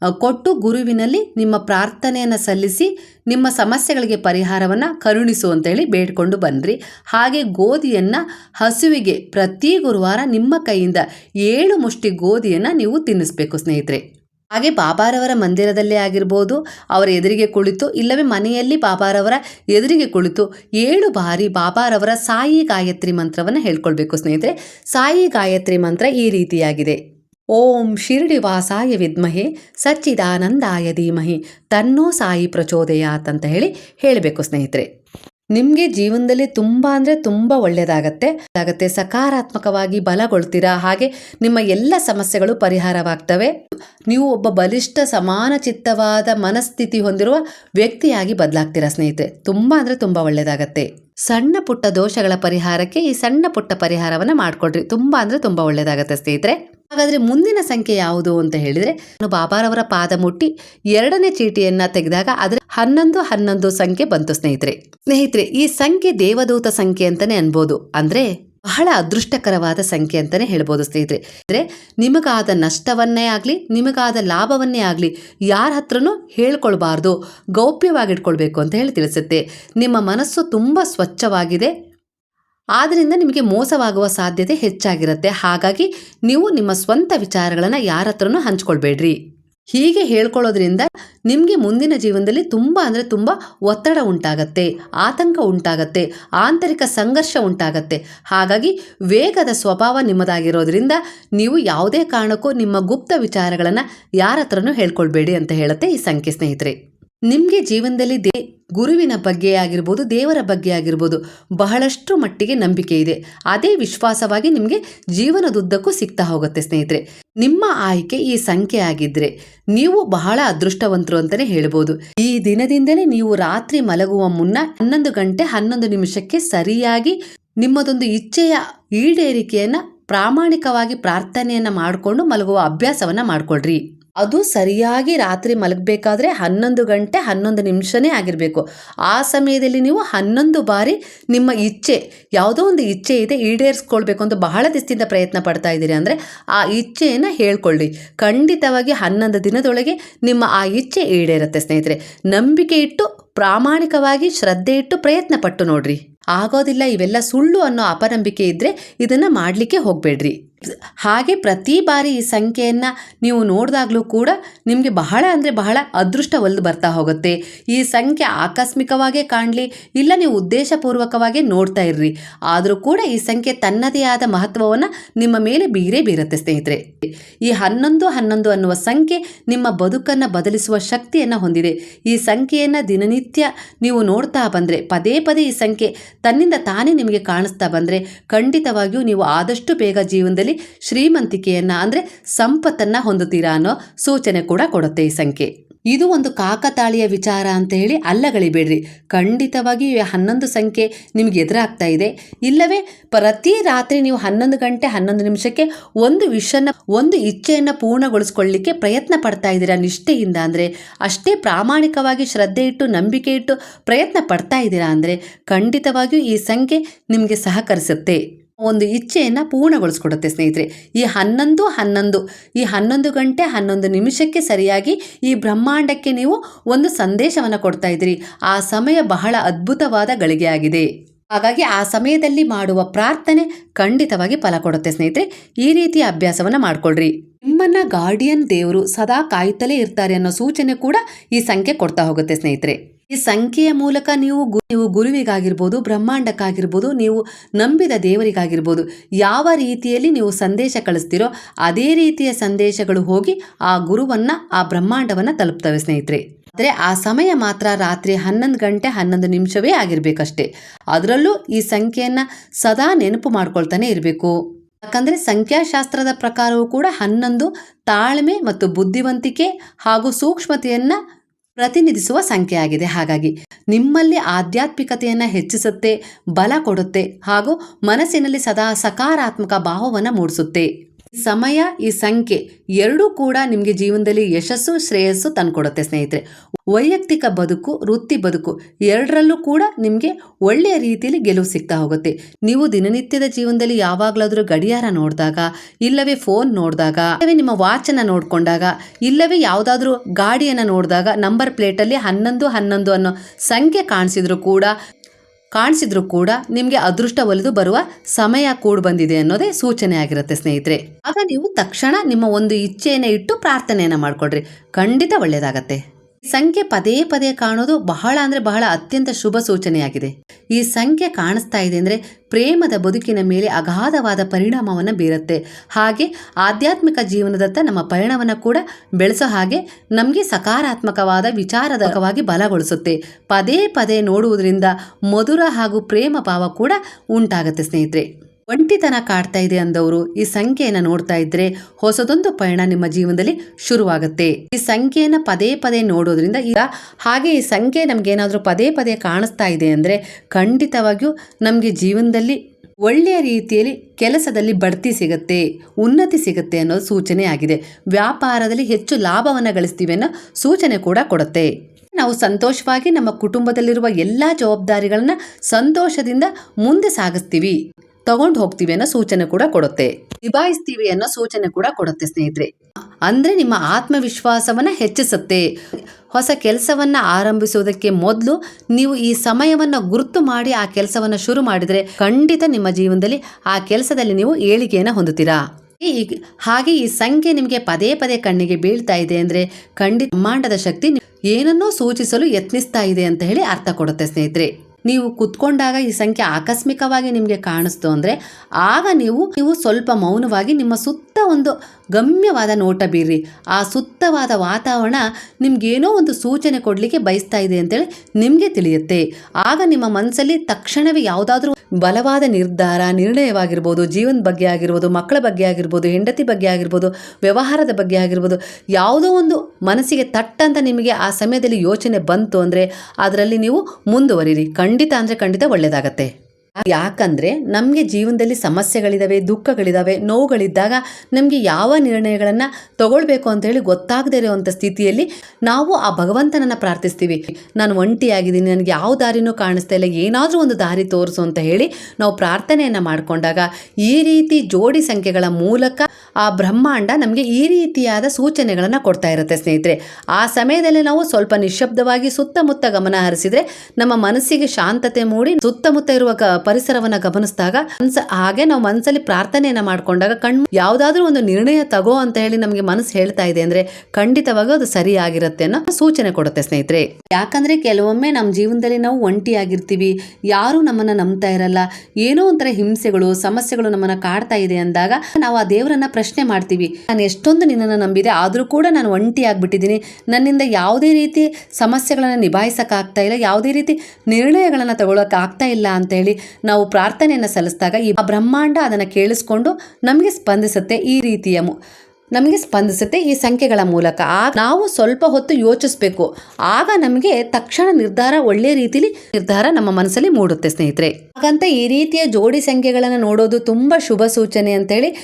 ಕೊಟ್ಟು ಗುರುವಿನಲ್ಲಿ ನಿಮ್ಮ ಪ್ರಾರ್ಥನೆಯನ್ನು ಸಲ್ಲಿಸಿ ನಿಮ್ಮ ಸಮಸ್ಯೆಗಳಿಗೆ ಪರಿಹಾರವನ್ನು ಕರುಣಿಸು ಅಂತೇಳಿ ಬೇಡ್ಕೊಂಡು ಬನ್ನಿರಿ ಹಾಗೆ ಗೋಧಿಯನ್ನು ಹಸುವಿಗೆ ಪ್ರತಿ ಗುರುವಾರ ನಿಮ್ಮ ಕೈಯಿಂದ ಏಳು ಮುಷ್ಟಿ ಗೋಧಿಯನ್ನು ನೀವು ತಿನ್ನಿಸ್ಬೇಕು ಸ್ನೇಹಿತರೆ. ಹಾಗೆ ಬಾಬಾರವರ ಮಂದಿರದಲ್ಲೇ ಆಗಿರ್ಬೋದು, ಅವರ ಎದುರಿಗೆ ಕುಳಿತು, ಇಲ್ಲವೇ ಮನೆಯಲ್ಲಿ ಬಾಬಾರವರ ಎದುರಿಗೆ ಕುಳಿತು ಏಳು ಬಾರಿ ಬಾಬಾರವರ ಸಾಯಿ ಗಾಯತ್ರಿ ಮಂತ್ರವನ್ನು ಹೇಳ್ಕೊಳ್ಬೇಕು ಸ್ನೇಹಿತರೆ. ಸಾಯಿ ಗಾಯತ್ರಿ ಮಂತ್ರ ಈ ರೀತಿಯಾಗಿದೆ. ಓಂ ಶಿರ್ಡಿ ವಾಸಾಯ ವಿದ್ಮಹೆ ಸಚ್ಚಿದಾನಂದಾಯ ಧೀಮಹಿ, ತನ್ನೋ ಸಾಯಿ ಪ್ರಚೋದಯಾತ್ ಅಂತ ಹೇಳಿ ಹೇಳಬೇಕು ಸ್ನೇಹಿತರೆ. ನಿಮಗೆ ಜೀವನದಲ್ಲಿ ತುಂಬ ಅಂದರೆ ತುಂಬ ಒಳ್ಳೆಯದಾಗತ್ತೆ ಆಗತ್ತೆ ಸಕಾರಾತ್ಮಕವಾಗಿ ಬಲಗೊಳ್ತೀರಾ? ಹಾಗೆ ನಿಮ್ಮ ಎಲ್ಲ ಸಮಸ್ಯೆಗಳು ಪರಿಹಾರವಾಗ್ತವೆ. ನೀವು ಒಬ್ಬ ಬಲಿಷ್ಠ ಸಮಾನ ಚಿತ್ತವಾದ ಮನಸ್ಥಿತಿ ಹೊಂದಿರುವ ವ್ಯಕ್ತಿಯಾಗಿ ಬದಲಾಗ್ತೀರಾ ಸ್ನೇಹಿತರೆ? ತುಂಬ ಅಂದರೆ ತುಂಬ ಒಳ್ಳೆಯದಾಗತ್ತೆ ಸಣ್ಣ ಪುಟ್ಟ ದೋಷಗಳ ಪರಿಹಾರಕ್ಕೆ ಈ ಸಣ್ಣ ಪುಟ್ಟ ಪರಿಹಾರವನ್ನು ಮಾಡಿಕೊಡ್ರಿ. ತುಂಬ ಅಂದರೆ ತುಂಬ ಒಳ್ಳೆಯದಾಗತ್ತೆ ಸ್ನೇಹಿತರೆ. ಹಾಗಾದರೆ ಮುಂದಿನ ಸಂಖ್ಯೆ ಯಾವುದು ಅಂತ ಹೇಳಿದರೆ, ನಾನು ಬಾಬಾರವರ ಪಾದ ಮುಟ್ಟಿ ಎರಡನೇ ಚೀಟಿಯನ್ನು ತೆಗೆದಾಗ ಅದರ ಹನ್ನೊಂದು ಹನ್ನೊಂದು ಸಂಖ್ಯೆ ಬಂತು, ಸ್ನೇಹಿತರೆ. ಸ್ನೇಹಿತರೆ, ಈ ಸಂಖ್ಯೆ ದೇವದೂತ ಸಂಖ್ಯೆ ಅಂತಲೇ ಅನ್ಬೋದು. ಅಂದ್ರೆ ಬಹಳ ಅದೃಷ್ಟಕರವಾದ ಸಂಖ್ಯೆ ಅಂತಲೇ ಹೇಳ್ಬೋದು, ಸ್ನೇಹಿತರೆ. ಅಂದರೆ ನಿಮಗಾದ ನಷ್ಟವನ್ನೇ ಆಗಲಿ, ನಿಮಗಾದ ಲಾಭವನ್ನೇ ಆಗಲಿ ಯಾರ ಹತ್ರನೂ ಹೇಳ್ಕೊಳ್ಬಾರ್ದು, ಗೌಪ್ಯವಾಗಿಟ್ಕೊಳ್ಬೇಕು ಅಂತ ಹೇಳಿ ತಿಳಿಸುತ್ತೆ. ನಿಮ್ಮ ಮನಸ್ಸು ತುಂಬ ಸ್ವಚ್ಛವಾಗಿದೆ ಆದ್ದರಿಂದ ನಿಮಗೆ ಮೋಸವಾಗುವ ಸಾಧ್ಯತೆ ಹೆಚ್ಚಾಗಿರುತ್ತೆ. ಹಾಗಾಗಿ ನೀವು ನಿಮ್ಮ ಸ್ವಂತ ವಿಚಾರಗಳನ್ನು ಯಾರ ಹತ್ರನೂ ಹಂಚ್ಕೊಳ್ಬೇಡ್ರಿ. ಹೀಗೆ ಹೇಳ್ಕೊಳ್ಳೋದ್ರಿಂದ ನಿಮಗೆ ಮುಂದಿನ ಜೀವನದಲ್ಲಿ ತುಂಬ ಅಂದರೆ ತುಂಬ ಒತ್ತಡ ಉಂಟಾಗತ್ತೆ, ಆತಂಕ ಉಂಟಾಗತ್ತೆ, ಆಂತರಿಕ ಸಂಘರ್ಷ ಉಂಟಾಗತ್ತೆ. ಹಾಗಾಗಿ ವೇಗದ ಸ್ವಭಾವ ನಿಮ್ಮದಾಗಿರೋದ್ರಿಂದ ನೀವು ಯಾವುದೇ ಕಾರಣಕ್ಕೂ ನಿಮ್ಮ ಗುಪ್ತ ವಿಚಾರಗಳನ್ನು ಯಾರ ಹತ್ರನೂ ಹೇಳ್ಕೊಳ್ಬೇಡಿ ಅಂತ ಹೇಳುತ್ತೆ ಈ ಸಂಖ್ಯೆ ಸ್ನೇಹಿತರೆ. ನಿಮಗೆ ಜೀವನದಲ್ಲಿ ದೇ, ಗುರುವಿನ ಬಗ್ಗೆ ಆಗಿರ್ಬೋದು, ದೇವರ ಬಗ್ಗೆ ಆಗಿರ್ಬೋದು, ಬಹಳಷ್ಟು ಮಟ್ಟಿಗೆ ನಂಬಿಕೆ ಇದೆ. ಅದೇ ವಿಶ್ವಾಸವಾಗಿ ನಿಮಗೆ ಜೀವನದುದ್ದಕ್ಕೂ ಸಿಗ್ತಾ ಹೋಗುತ್ತೆ ಸ್ನೇಹಿತರೆ. ನಿಮ್ಮ ಆಯ್ಕೆ ಈ ಸಂಖ್ಯೆ ಆಗಿದ್ದರೆ ನೀವು ಬಹಳ ಅದೃಷ್ಟವಂತರು ಅಂತಲೇ ಹೇಳ್ಬೋದು. ಈ ದಿನದಿಂದಲೇ ನೀವು ರಾತ್ರಿ ಮಲಗುವ ಮುನ್ನ ಹನ್ನೊಂದು ಗಂಟೆ ಹನ್ನೊಂದು ನಿಮಿಷಕ್ಕೆ ಸರಿಯಾಗಿ ನಿಮ್ಮದೊಂದು ಇಚ್ಛೆಯ ಈಡೇರಿಕೆಯನ್ನು ಪ್ರಾಮಾಣಿಕವಾಗಿ ಪ್ರಾರ್ಥನೆಯನ್ನ ಮಾಡಿಕೊಂಡು ಮಲಗುವ ಅಭ್ಯಾಸವನ್ನ ಮಾಡ್ಕೊಳ್ರಿ. ಅದು ಸರಿಯಾಗಿ ರಾತ್ರಿ ಮಲಗಬೇಕಾದ್ರೆ ಹನ್ನೊಂದು ಗಂಟೆ ಹನ್ನೊಂದು ನಿಮಿಷನೇ ಆಗಿರಬೇಕು. ಆ ಸಮಯದಲ್ಲಿ ನೀವು ಹನ್ನೊಂದು ಬಾರಿ ನಿಮ್ಮ ಇಚ್ಛೆ, ಯಾವುದೋ ಒಂದು ಇಚ್ಛೆ ಇದೆ ಈಡೇರಿಸ್ಕೊಳ್ಬೇಕು ಅಂತ ಬಹಳ ದಿವಸದಿಂದ ಪ್ರಯತ್ನ ಪಡ್ತಾ ಇದ್ದೀರಿ ಅಂದರೆ ಆ ಇಚ್ಛೆಯನ್ನು ಹೇಳ್ಕೊಳ್ಳಿ. ಖಂಡಿತವಾಗಿ ಹನ್ನೊಂದು ದಿನದೊಳಗೆ ನಿಮ್ಮ ಆ ಇಚ್ಛೆ ಈಡೇರುತ್ತೆ ಸ್ನೇಹಿತರೆ. ನಂಬಿಕೆ ಇಟ್ಟು, ಪ್ರಾಮಾಣಿಕವಾಗಿ ಶ್ರದ್ಧೆ ಇಟ್ಟು ಪ್ರಯತ್ನ ಪಟ್ಟು ನೋಡ್ರಿ. ಆಗೋದಿಲ್ಲ, ಇವೆಲ್ಲ ಸುಳ್ಳು ಅನ್ನೋ ಅಪನಂಬಿಕೆ ಇದ್ದರೆ ಇದನ್ನು ಮಾಡಲಿಕ್ಕೆ ಹೋಗಬೇಡ್ರಿ. ಹಾಗೆ ಪ್ರತಿ ಬಾರಿ ಈ ಸಂಖ್ಯೆಯನ್ನು ನೀವು ನೋಡಿದಾಗಲೂ ಕೂಡ ನಿಮಗೆ ಬಹಳ ಅಂದರೆ ಬಹಳ ಅದೃಷ್ಟ ಒಲ್ದು ಬರ್ತಾ ಹೋಗುತ್ತೆ. ಈ ಸಂಖ್ಯೆ ಆಕಸ್ಮಿಕವಾಗೇ ಕಾಣಲಿ, ಇಲ್ಲ ನೀವು ಉದ್ದೇಶಪೂರ್ವಕವಾಗಿ ನೋಡ್ತಾ ಇರ್ರಿ. ಆದರೂ ಕೂಡ ಈ ಸಂಖ್ಯೆ ತನ್ನದೇ ಆದ ಮಹತ್ವವನ್ನು ನಿಮ್ಮ ಮೇಲೆ ಬೀರೇ ಬೀರುತ್ತೆ ಸ್ನೇಹಿತರೆ. ಈ ಹನ್ನೊಂದು ಹನ್ನೊಂದು ಅನ್ನುವ ಸಂಖ್ಯೆ ನಿಮ್ಮ ಬದುಕನ್ನು ಬದಲಿಸುವ ಶಕ್ತಿಯನ್ನು ಹೊಂದಿದೆ. ಈ ಸಂಖ್ಯೆಯನ್ನು ದಿನನಿತ್ಯ ನೀವು ನೋಡ್ತಾ ಬಂದರೆ, ಪದೇ ಪದೇ ಈ ಸಂಖ್ಯೆ ತನ್ನಿಂದ ತಾನೇ ನಿಮಗೆ ಕಾಣಿಸ್ತಾ ಬಂದರೆ, ಖಂಡಿತವಾಗಿಯೂ ನೀವು ಆದಷ್ಟು ಬೇಗ ಜೀವನದಲ್ಲಿ ಶ್ರೀಮಂತಿಕೆಯನ್ನು, ಅಂದರೆ ಸಂಪತ್ತನ್ನು ಹೊಂದುತ್ತೀರಾ ಅನ್ನೋ ಸೂಚನೆ ಕೂಡ ಕೊಡುತ್ತೆ ಈ ಸಂಖ್ಯೆ. ಇದು ಒಂದು ಕಾಕತಾಳಿಯ ವಿಚಾರ ಅಂತ ಹೇಳಿ ಅಲ್ಲಗಳಿಬೇಡ್ರಿ. ಖಂಡಿತವಾಗಿ ಹನ್ನೊಂದು ಸಂಖ್ಯೆ ನಿಮಗೆ ಎದುರಾಗ್ತಾ ಇದೆ. ಇಲ್ಲವೇ, ಪ್ರತಿ ರಾತ್ರಿ ನೀವು ಹನ್ನೊಂದು ಗಂಟೆ, ಹನ್ನೊಂದು ನಿಮಿಷಕ್ಕೆ ಒಂದು ವಿಷನ್ನ, ಒಂದು ಇಚ್ಛೆಯನ್ನು ಪೂರ್ಣಗೊಳಿಸ್ಕೊಳ್ಳಿಕ್ಕೆ ಪ್ರಯತ್ನ ಪಡ್ತಾ ಇದ್ದೀರಾ ನಿಷ್ಠೆಯಿಂದ? ಅಂದರೆ ಅಷ್ಟೇ ಪ್ರಾಮಾಣಿಕವಾಗಿ ಶ್ರದ್ಧೆ ಇಟ್ಟು, ನಂಬಿಕೆ ಇಟ್ಟು ಪ್ರಯತ್ನ ಪಡ್ತಾ ಇದ್ದೀರಾ? ಅಂದರೆ ಖಂಡಿತವಾಗಿಯೂ ಈ ಸಂಖ್ಯೆ ನಿಮಗೆ ಸಹಕರಿಸುತ್ತೆ. ಒಂದು ಇಚ್ಛೆಯನ್ನು ಪೂರ್ಣಗೊಳಿಸ್ಕೊಡುತ್ತೆ ಸ್ನೇಹಿತರೆ. ಈ ಹನ್ನೊಂದು ಹನ್ನೊಂದು, ಈ ಹನ್ನೊಂದು ಗಂಟೆ, ಹನ್ನೊಂದು ನಿಮಿಷಕ್ಕೆ ಸರಿಯಾಗಿ ಈ ಬ್ರಹ್ಮಾಂಡಕ್ಕೆ ನೀವು ಒಂದು ಸಂದೇಶವನ್ನು ಕೊಡ್ತಾ ಇದ್ದೀರಿ. ಆ ಸಮಯ ಬಹಳ ಅದ್ಭುತವಾದ ಗಳಿಗೆ ಆಗಿದೆ. ಹಾಗಾಗಿ ಆ ಸಮಯದಲ್ಲಿ ಮಾಡುವ ಪ್ರಾರ್ಥನೆ ಖಂಡಿತವಾಗಿ ಫಲ ಕೊಡುತ್ತೆ ಸ್ನೇಹಿತರೆ. ಈ ರೀತಿಯ ಅಭ್ಯಾಸವನ್ನು ಮಾಡಿಕೊಳ್ಳ್ರಿ ನಿಮ್ಮನ್ನ ಗಾರ್ಡಿಯನ್ ದೇವರು ಸದಾ ಕಾಯುತ್ತಲೇ ಇರ್ತಾರೆ ಅನ್ನೋ ಸೂಚನೆ ಕೂಡ ಈ ಸಂಖ್ಯೆ ಕೊಡ್ತಾ ಹೋಗುತ್ತೆ ಸ್ನೇಹಿತರೆ. ಈ ಸಂಖ್ಯೆಯ ಮೂಲಕ ನೀವು ಗು- ನೀವು ಗುರುವಿಗಾಗಿರ್ಬೋದು, ಬ್ರಹ್ಮಾಂಡಕ್ಕಾಗಿರ್ಬೋದು, ನೀವು ನಂಬಿದ ದೇವರಿಗಾಗಿರ್ಬೋದು, ಯಾವ ರೀತಿಯಲ್ಲಿ ನೀವು ಸಂದೇಶ ಕಳಿಸ್ತೀರೋ ಅದೇ ರೀತಿಯ ಸಂದೇಶಗಳು ಹೋಗಿ ಆ ಗುರುವನ್ನ, ಆ ಬ್ರಹ್ಮಾಂಡವನ್ನ ತಲುಪ್ತವೆ ಸ್ನೇಹಿತರೆ. ಆದರೆ ಆ ಸಮಯ ಮಾತ್ರ ರಾತ್ರಿ ಹನ್ನೊಂದು ಗಂಟೆ ಹನ್ನೊಂದು ನಿಮಿಷವೇ ಆಗಿರ್ಬೇಕಷ್ಟೇ. ಅದರಲ್ಲೂ ಈ ಸಂಖ್ಯೆಯನ್ನು ಸದಾ ನೆನಪು ಮಾಡ್ಕೊಳ್ತಾನೆ ಇರಬೇಕು. ಯಾಕಂದರೆ ಸಂಖ್ಯಾಶಾಸ್ತ್ರದ ಪ್ರಕಾರವೂ ಕೂಡ ಹನ್ನೊಂದು ತಾಳ್ಮೆ ಮತ್ತು ಬುದ್ಧಿವಂತಿಕೆ ಹಾಗೂ ಸೂಕ್ಷ್ಮತೆಯನ್ನ ಪ್ರತಿನಿಧಿಸುವ ಸಂಖ್ಯೆಯಾಗಿದೆ. ಹಾಗಾಗಿ ನಿಮ್ಮಲ್ಲಿ ಆಧ್ಯಾತ್ಮಿಕತೆಯನ್ನು ಹೆಚ್ಚಿಸುತ್ತೆ ಬಲ ಕೊಡುತ್ತೆ ಹಾಗೂ ಮನಸ್ಸಿನಲ್ಲಿ ಸದಾ ಸಕಾರಾತ್ಮಕ ಭಾವವನ್ನು ಮೂಡಿಸುತ್ತೆ. ಸಮಯ, ಈ ಸಂಖ್ಯೆ ಎರಡೂ ಕೂಡ ನಿಮಗೆ ಜೀವನದಲ್ಲಿ ಯಶಸ್ಸು, ಶ್ರೇಯಸ್ಸು ತಂದುಕೊಡುತ್ತೆ ಸ್ನೇಹಿತರೆ. ವೈಯಕ್ತಿಕ ಬದುಕು, ವೃತ್ತಿ ಬದುಕು ಎರಡರಲ್ಲೂ ಕೂಡ ನಿಮಗೆ ಒಳ್ಳೆಯ ರೀತಿಯಲ್ಲಿ ಗೆಲುವು ಸಿಗ್ತಾ ಹೋಗುತ್ತೆ. ನೀವು ದಿನನಿತ್ಯದ ಜೀವನದಲ್ಲಿ ಯಾವಾಗಲಾದರೂ ಗಡಿಯಾರ ನೋಡಿದಾಗ, ಇಲ್ಲವೇ ಫೋನ್ ನೋಡಿದಾಗ, ಇಲ್ಲವೇ ನಿಮ್ಮ ವಾಚನ್ನು ನೋಡಿಕೊಂಡಾಗ, ಇಲ್ಲವೇ ಯಾವುದಾದ್ರೂ ಗಾಡಿಯನ್ನು ನೋಡಿದಾಗ ನಂಬರ್ ಪ್ಲೇಟಲ್ಲಿ ಹನ್ನೊಂದು ಹನ್ನೊಂದು ಅನ್ನೋ ಸಂಖ್ಯೆ ಕಾಣಿಸಿದ್ರು ಕೂಡ ಕಾಣಿಸಿದ್ರು ಕೂಡ ನಿಮಗೆ ಅದೃಷ್ಟ ಒಲಿದು ಬರುವ ಸಮಯ ಕೂಡ ಬಂದಿದೆ ಅನ್ನೋದೇ ಸೂಚನೆ ಆಗಿರುತ್ತೆ ಸ್ನೇಹಿತರೆ. ಆಗ ನೀವು ತಕ್ಷಣ ನಿಮ್ಮ ಒಂದು ಇಚ್ಛೆಯನ್ನು ಇಟ್ಟು ಪ್ರಾರ್ಥನೆಯನ್ನು ಮಾಡ್ಕೊಡ್ರಿ. ಖಂಡಿತ ಒಳ್ಳೆಯದಾಗತ್ತೆ ಸಂಖ್ಯೆ ಪದೇ ಪದೇ ಕಾಣೋದು ಬಹಳ ಅಂದರೆ ಬಹಳ ಅತ್ಯಂತ ಶುಭ ಸೂಚನೆಯಾಗಿದೆ. ಈ ಸಂಖ್ಯೆ ಕಾಣಿಸ್ತಾ ಇದೆ ಅಂದರೆ ಪ್ರೇಮದ ಬದುಕಿನ ಮೇಲೆ ಅಗಾಧವಾದ ಪರಿಣಾಮವನ್ನು ಬೀರುತ್ತೆ. ಹಾಗೆ ಆಧ್ಯಾತ್ಮಿಕ ಜೀವನದತ್ತ ನಮ್ಮ ಪಯಣವನ್ನು ಕೂಡ ಬೆಳೆಸೋ ಹಾಗೆ ನಮಗೆ ಸಕಾರಾತ್ಮಕವಾದ ವಿಚಾರದಕವಾಗಿ ಬಲಗೊಳಿಸುತ್ತೆ. ಪದೇ ಪದೇ ನೋಡುವುದರಿಂದ ಮಧುರ ಹಾಗೂ ಪ್ರೇಮ ಭಾವ ಕೂಡ ಉಂಟಾಗುತ್ತೆ ಸ್ನೇಹಿತರೆ. ಒಂಟಿತನ ಕಾಡ್ತಾ ಇದೆ ಅಂದವರು ಈ ಸಂಖ್ಯೆಯನ್ನು ನೋಡ್ತಾ ಇದ್ರೆ ಹೊಸದೊಂದು ಪಯಣ ನಿಮ್ಮ ಜೀವನದಲ್ಲಿ ಶುರುವಾಗುತ್ತೆ. ಈ ಸಂಖ್ಯೆಯನ್ನು ಪದೇ ಪದೇ ನೋಡೋದ್ರಿಂದ ಈಗ ಹಾಗೆ ಈ ಸಂಖ್ಯೆ ನಮಗೇನಾದರೂ ಪದೇ ಪದೇ ಕಾಣಿಸ್ತಾ ಇದೆ ಅಂದ್ರೆ ಖಂಡಿತವಾಗಿಯೂ ನಮಗೆ ಜೀವನದಲ್ಲಿ ಒಳ್ಳೆಯ ರೀತಿಯಲ್ಲಿ ಕೆಲಸದಲ್ಲಿ ಬಡ್ತಿ ಸಿಗುತ್ತೆ, ಉನ್ನತಿ ಸಿಗುತ್ತೆ ಅನ್ನೋ ಸೂಚನೆ ಆಗಿದೆ. ವ್ಯಾಪಾರದಲ್ಲಿ ಹೆಚ್ಚು ಲಾಭವನ್ನು ಗಳಿಸ್ತೀವಿ ಅನ್ನೋ ಸೂಚನೆ ಕೂಡ ಕೊಡುತ್ತೆ. ನಾವು ಸಂತೋಷವಾಗಿ ನಮ್ಮ ಕುಟುಂಬದಲ್ಲಿರುವ ಎಲ್ಲ ಜವಾಬ್ದಾರಿಗಳನ್ನ ಸಂತೋಷದಿಂದ ಮುಂದೆ ಸಾಗಿಸ್ತೀವಿ. ತಗೊಂಡು ಹೋಗ್ತೀವಿ ಅನ್ನೋ ಸೂಚನೆ ಕೂಡ ಕೊಡುತ್ತೆ. ನಿಭಾಯಿಸ್ತೀವಿ ಅನ್ನೋ ಸೂಚನೆ ಕೂಡ ಕೊಡುತ್ತೆ ಸ್ನೇಹಿತರೆ. ಅಂದ್ರೆ ನಿಮ್ಮ ಆತ್ಮವಿಶ್ವಾಸವನ್ನ ಹೆಚ್ಚಿಸುತ್ತೆ. ಹೊಸ ಕೆಲಸವನ್ನ ಆರಂಭಿಸುವುದಕ್ಕೆ ಮೊದಲು ನೀವು ಈ ಸಮಯವನ್ನ ಗುರುತು ಮಾಡಿ ಆ ಕೆಲಸವನ್ನ ಶುರು ಮಾಡಿದರೆ ಖಂಡಿತ ನಿಮ್ಮ ಜೀವನದಲ್ಲಿ ಆ ಕೆಲಸದಲ್ಲಿ ನೀವು ಏಳಿಗೆಯನ್ನು ಹೊಂದುತ್ತೀರಾ. ಈ ಹಾಗೆ ಈ ಸಂಖ್ಯೆ ನಿಮಗೆ ಪದೇ ಪದೇ ಕಣ್ಣಿಗೆ ಬೀಳ್ತಾ ಇದೆ ಅಂದ್ರೆ ಖಂಡಿತ ಬ್ರಹ್ಮಾಂಡದ ಶಕ್ತಿ ಏನನ್ನೋ ಸೂಚಿಸಲು ಯತ್ನಿಸ್ತಾ ಇದೆ ಅಂತ ಹೇಳಿ ಅರ್ಥ ಕೊಡುತ್ತೆ ಸ್ನೇಹಿತರೆ. ನೀವು ಕುತ್ಕೊಂಡಾಗ ಈ ಸಂಖ್ಯೆ ಆಕಸ್ಮಿಕವಾಗಿ ನಿಮಗೆ ಕಾಣಿಸ್ತು ಅಂದರೆ ಆಗ ನೀವು ನೀವು ಸ್ವಲ್ಪ ಮೌನವಾಗಿ ನಿಮ್ಮ ಸುತ್ತ ಒಂದು ಗಮ್ಯವಾದ ನೋಟ ಬೀರಿ ಆ ಸುತ್ತವಾದ ವಾತಾವರಣ ನಿಮಗೇನೋ ಒಂದು ಸೂಚನೆ ಕೊಡಲಿಕ್ಕೆ ಬಯಸ್ತಾ ಇದೆ ಅಂತೇಳಿ ನಿಮಗೆ ತಿಳಿಯುತ್ತೆ. ಆಗ ನಿಮ್ಮ ಮನಸ್ಸಲ್ಲಿ ತಕ್ಷಣವೇ ಯಾವುದಾದ್ರೂ ಬಲವಾದ ನಿರ್ಧಾರ, ನಿರ್ಣಯವಾಗಿರ್ಬೋದು ಜೀವನದ ಬಗ್ಗೆ ಆಗಿರ್ಬೋದು, ಮಕ್ಕಳ ಬಗ್ಗೆ ಆಗಿರ್ಬೋದು, ಹೆಂಡತಿ ಬಗ್ಗೆ ಆಗಿರ್ಬೋದು, ವ್ಯವಹಾರದ ಬಗ್ಗೆ ಆಗಿರ್ಬೋದು, ಯಾವುದೋ ಒಂದು ಮನಸ್ಸಿಗೆ ತಟ್ಟಂತ ನಿಮಗೆ ಆ ಸಮಯದಲ್ಲಿ ಯೋಚನೆ ಬಂತು ಅಂದರೆ, ಅದರಲ್ಲಿ ನೀವು ಮುಂದುವರಿರಿ. ಖಂಡಿತ ಅಂದರೆ ಖಂಡಿತ ಒಳ್ಳೆಯದಾಗತ್ತೆ ಯಾಕಂದ್ರೆ ನಮಗೆ ಜೀವನದಲ್ಲಿ ಸಮಸ್ಯೆಗಳಿದಾವೆ, ದುಃಖಗಳಿದಾವೆ, ನೋವುಗಳಿದ್ದಾಗ ನಮಗೆ ಯಾವ ನಿರ್ಣಯಗಳನ್ನು ತಗೊಳ್ಬೇಕು ಅಂತ ಹೇಳಿ ಗೊತ್ತಾಗದೇ ಇರುವಂಥ ಸ್ಥಿತಿಯಲ್ಲಿ ನಾವು ಆ ಭಗವಂತನನ್ನ ಪ್ರಾರ್ಥಿಸ್ತೀವಿ. ನಾನು ಒಂಟಿಯಾಗಿದ್ದೀನಿ, ನನಗೆ ಯಾವ ದಾರಿನೂ ಕಾಣಿಸ್ತಾ ಇಲ್ಲ, ಏನಾದರೂ ಒಂದು ದಾರಿ ತೋರಿಸು ಅಂತ ಹೇಳಿ ನಾವು ಪ್ರಾರ್ಥನೆಯನ್ನು ಮಾಡಿಕೊಂಡಾಗ ಈ ರೀತಿ ಜೋಡಿ ಸಂಖ್ಯೆಗಳ ಮೂಲಕ ಆ ಬ್ರಹ್ಮಾಂಡ ನಮಗೆ ಈ ರೀತಿಯಾದ ಸೂಚನೆಗಳನ್ನು ಕೊಡ್ತಾ ಇರುತ್ತೆ ಸ್ನೇಹಿತರೆ. ಆ ಸಮಯದಲ್ಲಿ ನಾವು ಸ್ವಲ್ಪ ನಿಶಬ್ದವಾಗಿ ಸುತ್ತಮುತ್ತ ಗಮನ ಹರಿಸಿದರೆ ನಮ್ಮ ಮನಸ್ಸಿಗೆ ಶಾಂತತೆ ಮೂಡಿ ಸುತ್ತಮುತ್ತ ಇರುವ ಪರಿಸರವನ್ನು ಗಮನಿಸಿದಾಗ ಮನ್ಸ ಹಾಗೆ ನಾವು ಮನಸ್ಸಲ್ಲಿ ಪ್ರಾರ್ಥನೆಯನ್ನು ಮಾಡ್ಕೊಂಡಾಗ ಕಣ್ಮ ಯಾವುದಾದ್ರೂ ಒಂದು ನಿರ್ಣಯ ತಗೋ ಅಂತ ಹೇಳಿ ನಮಗೆ ಮನಸ್ಸು ಹೇಳ್ತಾ ಇದೆ ಅಂದ್ರೆ ಖಂಡಿತವಾಗ ಅದು ಸರಿಯಾಗಿರುತ್ತೆ ಅನ್ನೋ ಸೂಚನೆ ಕೊಡುತ್ತೆ ಸ್ನೇಹಿತರೆ. ಯಾಕಂದ್ರೆ ಕೆಲವೊಮ್ಮೆ ನಮ್ಮ ಜೀವನದಲ್ಲಿ ನಾವು ಒಂಟಿಯಾಗಿರ್ತೀವಿ, ಯಾರು ನಮ್ಮನ್ನ ನಂಬ್ತಾ ಇರಲ್ಲ, ಏನೋ ಒಂಥರ ಹಿಂಸೆಗಳು, ಸಮಸ್ಯೆಗಳು ನಮ್ಮನ್ನ ಕಾಡ್ತಾ ಇದೆ ಅಂದಾಗ ನಾವು ಆ ದೇವರನ್ನ ಪ್ರಶ್ನೆ ಮಾಡ್ತೀವಿ, ನಾನು ಎಷ್ಟೊಂದು ನಿನ್ನನ್ನು ನಂಬಿದೆ, ಆದರೂ ಕೂಡ ನಾನು ಒಂಟಿ ಆಗಿಬಿಟ್ಟಿದ್ದೀನಿ ನನ್ನಿಂದ ಯಾವುದೇ ರೀತಿ ಸಮಸ್ಯೆಗಳನ್ನು ನಿಭಾಯಿಸೋಕ್ಕಾಗ್ತಾ ಇಲ್ಲ, ಯಾವುದೇ ರೀತಿ ನಿರ್ಣಯಗಳನ್ನು ತಗೊಳಕ್ ಆಗ್ತಾ ಇಲ್ಲ ಅಂತ ಹೇಳಿ ನಾವು ಪ್ರಾರ್ಥನೆಯನ್ನು ಸಲ್ಲಿಸಿದಾಗ ಈ ಬ್ರಹ್ಮಾಂಡ ಅದನ್ನು ಕೇಳಿಸ್ಕೊಂಡು ನಮಗೆ ಸ್ಪಂದಿಸುತ್ತೆ ಈ ರೀತಿಯ ನಮಗೆ ಸ್ಪಂದಿಸುತ್ತೆ ಈ ಸಂಖ್ಯೆಗಳ ಮೂಲಕ. ಆಗ ನಾವು ಸ್ವಲ್ಪ ಹೊತ್ತು ಯೋಚಿಸ್ಬೇಕು. ಆಗ ನಮಗೆ ತಕ್ಷಣ ನಿರ್ಧಾರ, ಒಳ್ಳೆಯ ರೀತಿಲಿ ನಿರ್ಧಾರ ನಮ್ಮ ಮನಸ್ಸಲ್ಲಿ ಮೂಡುತ್ತೆ ಸ್ನೇಹಿತರೆ. ಹಾಗಂತ ಈ ರೀತಿಯ ಜೋಡಿ ಸಂಖ್ಯೆಗಳನ್ನು ನೋಡೋದು ತುಂಬ ಶುಭ ಸೂಚನೆ ಅಂತೇಳಿ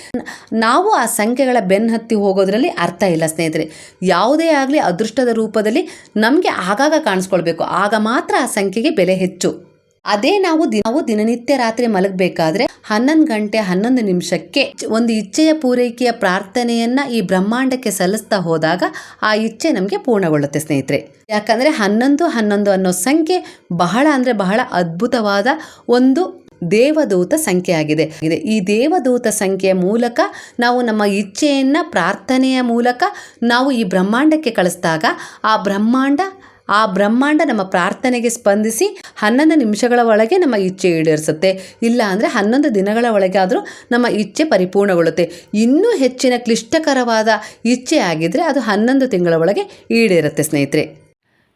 ನಾವು ಆ ಸಂಖ್ಯೆಗಳ ಬೆನ್ನು ಹತ್ತಿ ಹೋಗೋದ್ರಲ್ಲಿ ಅರ್ಥ ಇಲ್ಲ ಸ್ನೇಹಿತರೆ. ಯಾವುದೇ ಆಗಲಿ ಅದೃಷ್ಟದ ರೂಪದಲ್ಲಿ ನಮಗೆ ಆಗಾಗ ಕಾಣಿಸ್ಕೊಳ್ಬೇಕು. ಆಗ ಮಾತ್ರ ಆ ಸಂಖ್ಯೆಗೆ ಬೆಲೆ ಹೆಚ್ಚು. ಅದೇ ನಾವು ನಾವು ದಿನನಿತ್ಯ ರಾತ್ರಿ ಮಲಗಬೇಕಾದ್ರೆ ಹನ್ನೊಂದು ಗಂಟೆ ಹನ್ನೊಂದು ನಿಮಿಷಕ್ಕೆ ಒಂದು ಇಚ್ಛೆಯ ಪೂರೈಕೆಯ ಪ್ರಾರ್ಥನೆಯನ್ನ ಈ ಬ್ರಹ್ಮಾಂಡಕ್ಕೆ ಸಲ್ಲಿಸ್ತಾ ಹೋದಾಗ ಆ ಇಚ್ಛೆ ನಮಗೆ ಪೂರ್ಣಗೊಳ್ಳುತ್ತೆ ಸ್ನೇಹಿತರೆ. ಯಾಕಂದ್ರೆ ಹನ್ನೊಂದು ಹನ್ನೊಂದು ಅನ್ನೋ ಸಂಖ್ಯೆ ಬಹಳ ಅಂದ್ರೆ ಬಹಳ ಅದ್ಭುತವಾದ ಒಂದು ದೇವದೂತ ಸಂಖ್ಯೆ ಆಗಿದೆ. ಈ ದೇವದೂತ ಸಂಖ್ಯೆಯ ಮೂಲಕ ನಾವು ನಮ್ಮ ಇಚ್ಛೆಯನ್ನ ಪ್ರಾರ್ಥನೆಯ ಮೂಲಕ ನಾವು ಈ ಬ್ರಹ್ಮಾಂಡಕ್ಕೆ ಕಳಿಸಿದಾಗ ಆ ಬ್ರಹ್ಮಾಂಡ ಆ ಬ್ರಹ್ಮಾಂಡ ನಮ್ಮ ಪ್ರಾರ್ಥನೆಗೆ ಸ್ಪಂದಿಸಿ ಹನ್ನೊಂದು ನಿಮಿಷಗಳ ಒಳಗೆ ನಮ್ಮ ಇಚ್ಛೆ ಈಡೇರಿಸುತ್ತೆ. ಇಲ್ಲ ಅಂದರೆ ಹನ್ನೊಂದು ದಿನಗಳ ಒಳಗೆ ಆದರೂ ನಮ್ಮ ಇಚ್ಛೆ ಪರಿಪೂರ್ಣಗೊಳ್ಳುತ್ತೆ. ಇನ್ನೂ ಹೆಚ್ಚಿನ ಕ್ಲಿಷ್ಟಕರವಾದ ಇಚ್ಛೆ ಆಗಿದ್ದರೆ ಅದು ಹನ್ನೊಂದು ತಿಂಗಳ ಒಳಗೆ ಈಡೇರುತ್ತೆ ಸ್ನೇಹಿತರೆ.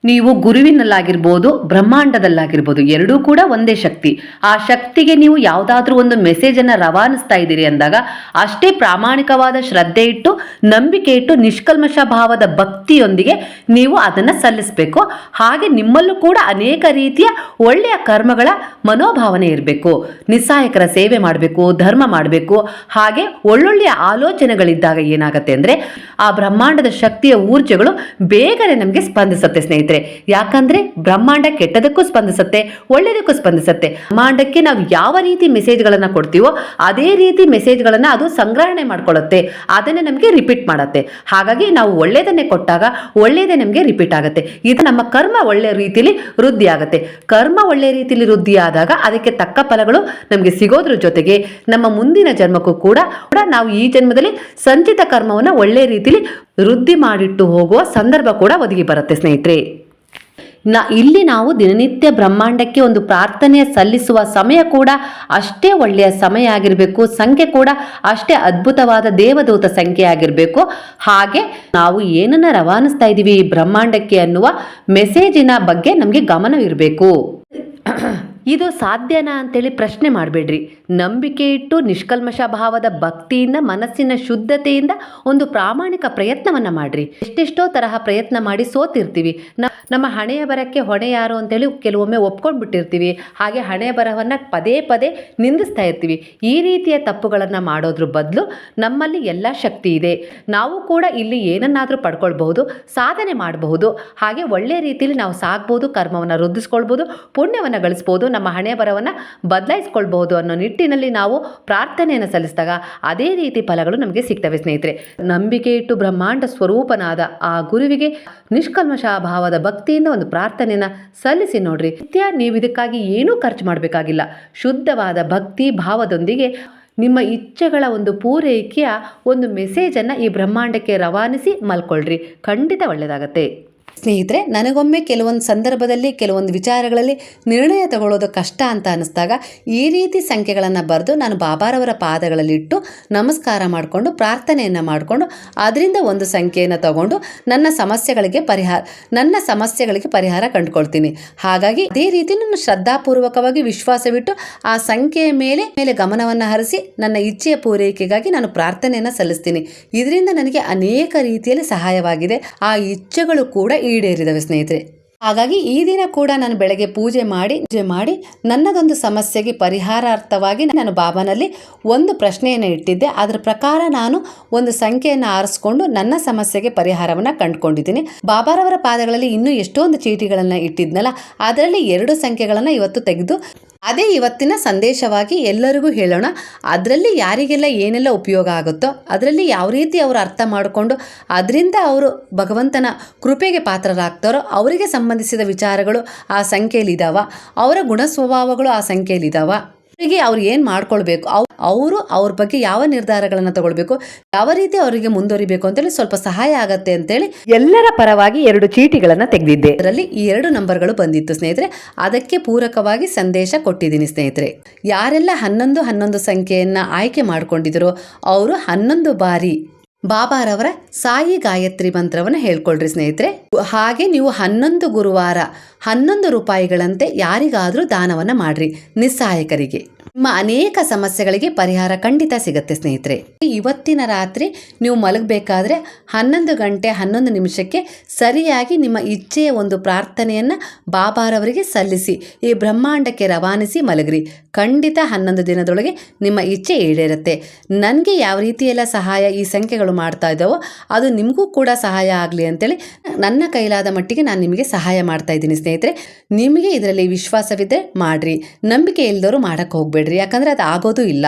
ನೀವು ಗುರುವಿನಲ್ಲಾಗಿರ್ಬೋದು, ಬ್ರಹ್ಮಾಂಡದಲ್ಲಾಗಿರ್ಬೋದು, ಎರಡೂ ಕೂಡ ಒಂದೇ ಶಕ್ತಿ. ಆ ಶಕ್ತಿಗೆ ನೀವು ಯಾವುದಾದ್ರೂ ಒಂದು ಮೆಸೇಜನ್ನು ರವಾನಿಸ್ತಾ ಇದ್ದೀರಿ ಅಂದಾಗ ಅಷ್ಟೇ ಪ್ರಾಮಾಣಿಕವಾದ ಶ್ರದ್ಧೆ ಇಟ್ಟು, ನಂಬಿಕೆ ಇಟ್ಟು, ನಿಷ್ಕಲ್ಮಶ ಭಾವದ ಭಕ್ತಿಯೊಂದಿಗೆ ನೀವು ಅದನ್ನು ಸಲ್ಲಿಸಬೇಕು. ಹಾಗೆ ನಿಮ್ಮಲ್ಲೂ ಕೂಡ ಅನೇಕ ರೀತಿಯ ಒಳ್ಳೆಯ ಕರ್ಮಗಳ ಮನೋಭಾವನೆ ಇರಬೇಕು. ನಿಸ್ಸಾಯಕರ ಸೇವೆ ಮಾಡಬೇಕು, ಧರ್ಮ ಮಾಡಬೇಕು. ಹಾಗೆ ಒಳ್ಳೊಳ್ಳೆಯ ಆಲೋಚನೆಗಳಿದ್ದಾಗ ಏನಾಗುತ್ತೆ ಅಂದರೆ, ಆ ಬ್ರಹ್ಮಾಂಡದ ಶಕ್ತಿಯ ಊರ್ಜೆಗಳು ಬೇಗನೆ ನಮಗೆ ಸ್ಪಂದಿಸುತ್ತೆ ಸ್ನೇಹಿತರೆ. ಯಾಕಂದ್ರೆ ಬ್ರಹ್ಮಾಂಡ ಕೆಟ್ಟದಕ್ಕೂ ಸ್ಪಂದಿಸುತ್ತೆ ಒಳ್ಳೇದಕ್ಕೂ ಸ್ಪಂದಿಸುತ್ತೆ. ಬ್ರಹ್ಮಾಂಡಕ್ಕೆ ನಾವು ಯಾವ ರೀತಿ ಮೆಸೇಜ್ಗಳನ್ನು ಕೊಡ್ತೀವೋ ಅದೇ ರೀತಿ ಮೆಸೇಜ್ಗಳನ್ನು ಅದು ಸಂಗ್ರಹಣೆ ಮಾಡ್ಕೊಳ್ಳುತ್ತೆ, ಅದನ್ನೇ ನಮಗೆ ರಿಪೀಟ್ ಮಾಡುತ್ತೆ. ಹಾಗಾಗಿ ನಾವು ಒಳ್ಳೆಯದನ್ನೇ ಕೊಟ್ಟಾಗ ಒಳ್ಳೆಯದೇ ನಮಗೆ ರಿಪೀಟ್ ಆಗುತ್ತೆ. ಇದು ನಮ್ಮ ಕರ್ಮ ಒಳ್ಳೆಯ ರೀತಿಯಲ್ಲಿ ವೃದ್ಧಿ ಆಗುತ್ತೆ. ಕರ್ಮ ಒಳ್ಳೆಯ ರೀತಿಯಲ್ಲಿ ವೃದ್ಧಿ ಆದಾಗ ಅದಕ್ಕೆ ತಕ್ಕ ಫಲಗಳು ನಮಗೆ ಸಿಗೋದ್ರ ಜೊತೆಗೆ ನಮ್ಮ ಮುಂದಿನ ಜನ್ಮಕ್ಕೂ ಕೂಡ ಕೂಡ ನಾವು ಈ ಜನ್ಮದಲ್ಲಿ ಸಂಚಿತ ಕರ್ಮವನ್ನು ಒಳ್ಳೆಯ ರೀತಿಯಲ್ಲಿ ವೃದ್ಧಿ ಮಾಡಿಟ್ಟು ಹೋಗುವ ಸಂದರ್ಭ ಕೂಡ ಒದಗಿ ಬರುತ್ತೆ ಸ್ನೇಹಿತರೆ. ನ, ಇಲ್ಲಿ ನಾವು ದಿನನಿತ್ಯ ಬ್ರಹ್ಮಾಂಡಕ್ಕೆ ಒಂದು ಪ್ರಾರ್ಥನೆ ಸಲ್ಲಿಸುವ ಸಮಯ ಕೂಡ ಅಷ್ಟೇ ಒಳ್ಳೆಯ ಸಮಯ ಆಗಿರಬೇಕು. ಸಂಖ್ಯೆ ಕೂಡ ಅಷ್ಟೇ ಅದ್ಭುತವಾದ ದೇವದೂತ ಸಂಖ್ಯೆ ಆಗಿರಬೇಕು. ಹಾಗೆ ನಾವು ಏನನ್ನ ರವಾನಿಸ್ತಾ ಇದ್ದೀವಿ ಈ ಬ್ರಹ್ಮಾಂಡಕ್ಕೆ ಅನ್ನುವ ಮೆಸೇಜಿನ ಬಗ್ಗೆ ನಮಗೆ ಗಮನವಿರಬೇಕು. ಇದು ಸಾಧ್ಯನಾ ಅಂತೇಳಿ ಪ್ರಶ್ನೆ ಮಾಡಬೇಡ್ರಿ. ನಂಬಿಕೆ ಇಟ್ಟು ನಿಷ್ಕಲ್ಮಶ ಭಾವದ ಭಕ್ತಿಯಿಂದ ಮನಸ್ಸಿನ ಶುದ್ಧತೆಯಿಂದ ಒಂದು ಪ್ರಾಮಾಣಿಕ ಪ್ರಯತ್ನವನ್ನು ಮಾಡ್ರಿ. ಎಷ್ಟೆಷ್ಟೋ ತರಹ ಪ್ರಯತ್ನ ಮಾಡಿ ಸೋತಿರ್ತೀವಿ. ನಮ್ಮ ಹಣೆಯ ಬರಕ್ಕೆ ಹೊಣೆ ಯಾರು ಅಂತೇಳಿ ಕೆಲವೊಮ್ಮೆ ಒಪ್ಕೊಂಡು ಬಿಟ್ಟಿರ್ತೀವಿ ಹಾಗೆ ಹಣೆ ಬರವನ್ನು ಪದೇ ಪದೇ ನಿಂದಿಸ್ತಾ ಇರ್ತೀವಿ. ಈ ರೀತಿಯ ತಪ್ಪುಗಳನ್ನು ಮಾಡೋದ್ರ ಬದಲು ನಮ್ಮಲ್ಲಿ ಎಲ್ಲ ಶಕ್ತಿ ಇದೆ. ನಾವು ಕೂಡ ಇಲ್ಲಿ ಏನನ್ನಾದರೂ ಪಡ್ಕೊಳ್ಬಹುದು, ಸಾಧನೆ ಮಾಡಬಹುದು. ಹಾಗೆ ಒಳ್ಳೆಯ ರೀತಿಯಲ್ಲಿ ನಾವು ಸಾಗ್ಬೋದು, ಕರ್ಮವನ್ನು ವೃದ್ಧಿಸ್ಕೊಳ್ಬೋದು, ಪುಣ್ಯವನ್ನು ಗಳಿಸ್ಬೋದು. ನಮ್ಮ ಹಣೆ ಬರವನ್ನು ಬದಲಾಯಿಸ್ಕೊಳ್ಬಹುದು ಅನ್ನೋ ನಿಟ್ಟಿನಲ್ಲಿ ನಾವು ಪ್ರಾರ್ಥನೆಯನ್ನು ಸಲ್ಲಿಸಿದಾಗ ಅದೇ ರೀತಿ ಫಲಗಳು ನಮಗೆ ಸಿಗ್ತವೆ ಸ್ನೇಹಿತರೆ. ನಂಬಿಕೆ ಇಟ್ಟು ಬ್ರಹ್ಮಾಂಡ ಸ್ವರೂಪನಾದ ಆ ಗುರುವಿಗೆ ನಿಷ್ಕಲ್ಮಶ ಭಾವದ ಭಕ್ತಿಯಿಂದ ಒಂದು ಪ್ರಾರ್ಥನೆಯನ್ನು ಸಲ್ಲಿಸಿ ನೋಡ್ರಿ. ನಿತ್ಯ ನೀವು ಇದಕ್ಕಾಗಿ ಏನೂ ಖರ್ಚು ಮಾಡಬೇಕಾಗಿಲ್ಲ. ಶುದ್ಧವಾದ ಭಕ್ತಿ ಭಾವದೊಂದಿಗೆ ನಿಮ್ಮ ಇಚ್ಛೆಗಳ ಒಂದು ಪೂರೈಕೆಯ ಒಂದು ಮೆಸೇಜನ್ನು ಈ ಬ್ರಹ್ಮಾಂಡಕ್ಕೆ ರವಾನಿಸಿ ಮಲ್ಕೊಳ್ರಿ. ಖಂಡಿತ ಒಳ್ಳೆಯದಾಗತ್ತೆ. ಸ್ನೇಹಿತರೆ, ನನಗೊಮ್ಮೆ ಕೆಲವೊಂದು ಸಂದರ್ಭದಲ್ಲಿ, ಕೆಲವೊಂದು ವಿಚಾರಗಳಲ್ಲಿ ನಿರ್ಣಯ ತಗೊಳ್ಳೋದು ಕಷ್ಟ ಅಂತ ಅನ್ನಿಸ್ದಾಗ ಈ ರೀತಿ ಸಂಖ್ಯೆಗಳನ್ನು ಬರೆದು ನಾನು ಬಾಬಾರವರ ಪಾದಗಳಲ್ಲಿಟ್ಟು ನಮಸ್ಕಾರ ಮಾಡಿಕೊಂಡು, ಪ್ರಾರ್ಥನೆಯನ್ನು ಮಾಡಿಕೊಂಡು, ಅದರಿಂದ ಒಂದು ಸಂಖ್ಯೆಯನ್ನು ತಗೊಂಡು ನನ್ನ ಸಮಸ್ಯೆಗಳಿಗೆ ಪರಿಹಾರ, ನನ್ನ ಸಮಸ್ಯೆಗಳಿಗೆ ಪರಿಹಾರ ಕಂಡುಕೊಳ್ತೀನಿ. ಹಾಗಾಗಿ ಅದೇ ರೀತಿ ನಾನು ಶ್ರದ್ಧಾಪೂರ್ವಕವಾಗಿ ವಿಶ್ವಾಸವಿಟ್ಟು ಆ ಸಂಖ್ಯೆಯ ಮೇಲೆ ಮೇಲೆ ಗಮನವನ್ನು ಹರಿಸಿ ನನ್ನ ಇಚ್ಛೆಯ ಪೂರೈಕೆಗಾಗಿ ನಾನು ಪ್ರಾರ್ಥನೆಯನ್ನು ಸಲ್ಲಿಸ್ತೀನಿ. ಇದರಿಂದ ನನಗೆ ಅನೇಕ ರೀತಿಯಲ್ಲಿ ಸಹಾಯವಾಗಿದೆ. ಆ ಇಚ್ಛೆಗಳು ಕೂಡ ಈಡೇರಿದವೆ ಸ್ನೇಹಿತರೆ. ಹಾಗಾಗಿ ಈ ದಿನ ಕೂಡ ನಾನು ಬೆಳಗ್ಗೆ ಪೂಜೆ ಮಾಡಿ ಪೂಜೆ ಮಾಡಿ ನನ್ನದೊಂದು ಸಮಸ್ಯೆಗೆ ಪರಿಹಾರಾರ್ಥವಾಗಿ ನಾನು ಬಾಬಾನಲ್ಲಿ ಒಂದು ಪ್ರಶ್ನೆಯನ್ನು ಇಟ್ಟಿದ್ದೆ. ಅದರ ಪ್ರಕಾರ ನಾನು ಒಂದು ಸಂಖ್ಯೆಯನ್ನು ಆರಿಸ್ಕೊಂಡು ನನ್ನ ಸಮಸ್ಯೆಗೆ ಪರಿಹಾರವನ್ನು ಕಂಡುಕೊಂಡಿದ್ದೀನಿ. ಬಾಬಾರವರ ಪಾದಗಳಲ್ಲಿ ಇನ್ನೂ ಎಷ್ಟೊಂದು ಚೀಟಿಗಳನ್ನು ಇಟ್ಟಿದ್ನಲ್ಲ, ಅದರಲ್ಲಿ ಎರಡು ಸಂಖ್ಯೆಗಳನ್ನು ಇವತ್ತು ತೆಗೆದು ಅದೇ ಇವತ್ತಿನ ಸಂದೇಶವಾಗಿ ಎಲ್ಲರಿಗೂ ಹೇಳೋಣ, ಅದರಲ್ಲಿ ಯಾರಿಗೆಲ್ಲ ಏನೆಲ್ಲ ಉಪಯೋಗ ಆಗುತ್ತೋ, ಅದರಲ್ಲಿ ಯಾವ ರೀತಿ ಅವರು ಅರ್ಥ ಮಾಡಿಕೊಂಡು ಅದರಿಂದ ಅವರು ಭಗವಂತನ ಕೃಪೆಗೆ ಪಾತ್ರರಾಗ್ತಾರೋ, ಅವರಿಗೆ ಸಂಬಂಧಿಸಿದ ವಿಚಾರಗಳು ಆ ಸಂಖ್ಯೆಯಲ್ಲಿದ್ದಾವ ಅವರ ಗುಣ ಸ್ವಭಾವಗಳು ಆ ಸಂಖ್ಯೆಯಲ್ಲಿ ಇದಾವ ಅವರಿಗೆ ಅವ್ರು ಏನು ಮಾಡ್ಕೊಳ್ಬೇಕು? ಅವ್ ಅವರು ಅವ್ರ ಬಗ್ಗೆ ಯಾವ ನಿರ್ಧಾರಗಳನ್ನು ತಗೊಳ್ಬೇಕು? ಯಾವ ರೀತಿ ಅವರಿಗೆ ಮುಂದುವರಿಬೇಕು ಅಂತೇಳಿ ಸ್ವಲ್ಪ ಸಹಾಯ ಆಗತ್ತೆ ಅಂತೇಳಿ ಎಲ್ಲರ ಪರವಾಗಿ ಎರಡು ಚೀಟಿಗಳನ್ನು ತೆಗೆದಿದ್ದೆ. ಅದರಲ್ಲಿ ಈ ಎರಡು ನಂಬರ್ಗಳು ಬಂದಿತ್ತು ಸ್ನೇಹಿತರೆ. ಅದಕ್ಕೆ ಪೂರಕವಾಗಿ ಸಂದೇಶ ಕೊಟ್ಟಿದ್ದೀನಿ ಸ್ನೇಹಿತರೆ. ಯಾರೆಲ್ಲ ಹನ್ನೊಂದು ಹನ್ನೊಂದು ಸಂಖ್ಯೆಯನ್ನ ಆಯ್ಕೆ ಮಾಡ್ಕೊಂಡಿದ್ರು ಅವರು ಹನ್ನೊಂದು ಬಾರಿ ಬಾಬಾರವರ ಸಾಯಿ ಗಾಯತ್ರಿ ಮಂತ್ರವನ್ನು ಹೇಳ್ಕೊಳ್ರಿ ಸ್ನೇಹಿತರೆ. ಹಾಗೆ ನೀವು ಹನ್ನೊಂದು ಗುರುವಾರ ಹನ್ನೊಂದು ರೂಪಾಯಿಗಳಂತೆ ಯಾರಿಗಾದರೂ ದಾನವನ್ನು ಮಾಡ್ರಿ ನಿಸ್ಸಹಾಯಕರಿಗೆ ನಿಮ್ಮ ಅನೇಕ ಸಮಸ್ಯೆಗಳಿಗೆ ಪರಿಹಾರ ಖಂಡಿತ ಸಿಗುತ್ತೆ ಸ್ನೇಹಿತರೆ. ಇವತ್ತಿನ ರಾತ್ರಿ ನೀವು ಮಲಗಬೇಕಾದ್ರೆ ಹನ್ನೊಂದು ಗಂಟೆ ಹನ್ನೊಂದು ನಿಮಿಷಕ್ಕೆ ಸರಿಯಾಗಿ ನಿಮ್ಮ ಇಚ್ಛೆಯ ಒಂದು ಪ್ರಾರ್ಥನೆಯನ್ನು ಬಾಬಾರವರಿಗೆ ಸಲ್ಲಿಸಿ, ಈ ಬ್ರಹ್ಮಾಂಡಕ್ಕೆ ರವಾನಿಸಿ ಮಲಗ್ರಿ. ಖಂಡಿತ ಹನ್ನೊಂದು ದಿನದೊಳಗೆ ನಿಮ್ಮ ಇಚ್ಛೆ ಈಡೇರುತ್ತೆ. ನನಗೆ ಯಾವ ರೀತಿಯೆಲ್ಲ ಸಹಾಯ ಈ ಸಂಖ್ಯೆಗಳು ಮಾಡ್ತಾ ಇದ್ದಾವೋ ಅದು ನಿಮಗೂ ಕೂಡ ಸಹಾಯ ಆಗಲಿ ಅಂತೇಳಿ ನನ್ನ ಕೈಲಾದ ಮಟ್ಟಿಗೆ ನಾನು ನಿಮಗೆ ಸಹಾಯ ಮಾಡ್ತಾ ಇದ್ದೀನಿ ಸ್ನೇಹಿತರೆ. ನಿಮಗೆ ಇದರಲ್ಲಿ ವಿಶ್ವಾಸವಿದ್ದರೆ ಮಾಡ್ರಿ. ನಂಬಿಕೆ ಇಲ್ಲದವರು ಮಾಡಕ್ಕೆ ಹೋಗಬೇಡ್ರಿ ಯಾಕಂದರೆ ಅದು ಆಗೋದು ಇಲ್ಲ.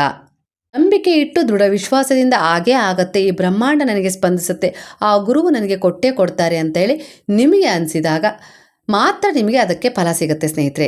ನಂಬಿಕೆ ಇಟ್ಟು ದೃಢ ವಿಶ್ವಾಸದಿಂದ ಆಗೇ ಆಗತ್ತೆ, ಈ ಬ್ರಹ್ಮಾಂಡ ನನಗೆ ಸ್ಪಂದಿಸುತ್ತೆ, ಆ ಗುರುವು ನನಗೆ ಕೊಟ್ಟೇ ಕೊಡ್ತಾರೆ ಅಂತೇಳಿ ನಿಮಗೆ ಅನಿಸಿದಾಗ ಮಾತ್ರ ನಿಮಗೆ ಅದಕ್ಕೆ ಫಲ ಸಿಗುತ್ತೆ ಸ್ನೇಹಿತರೆ.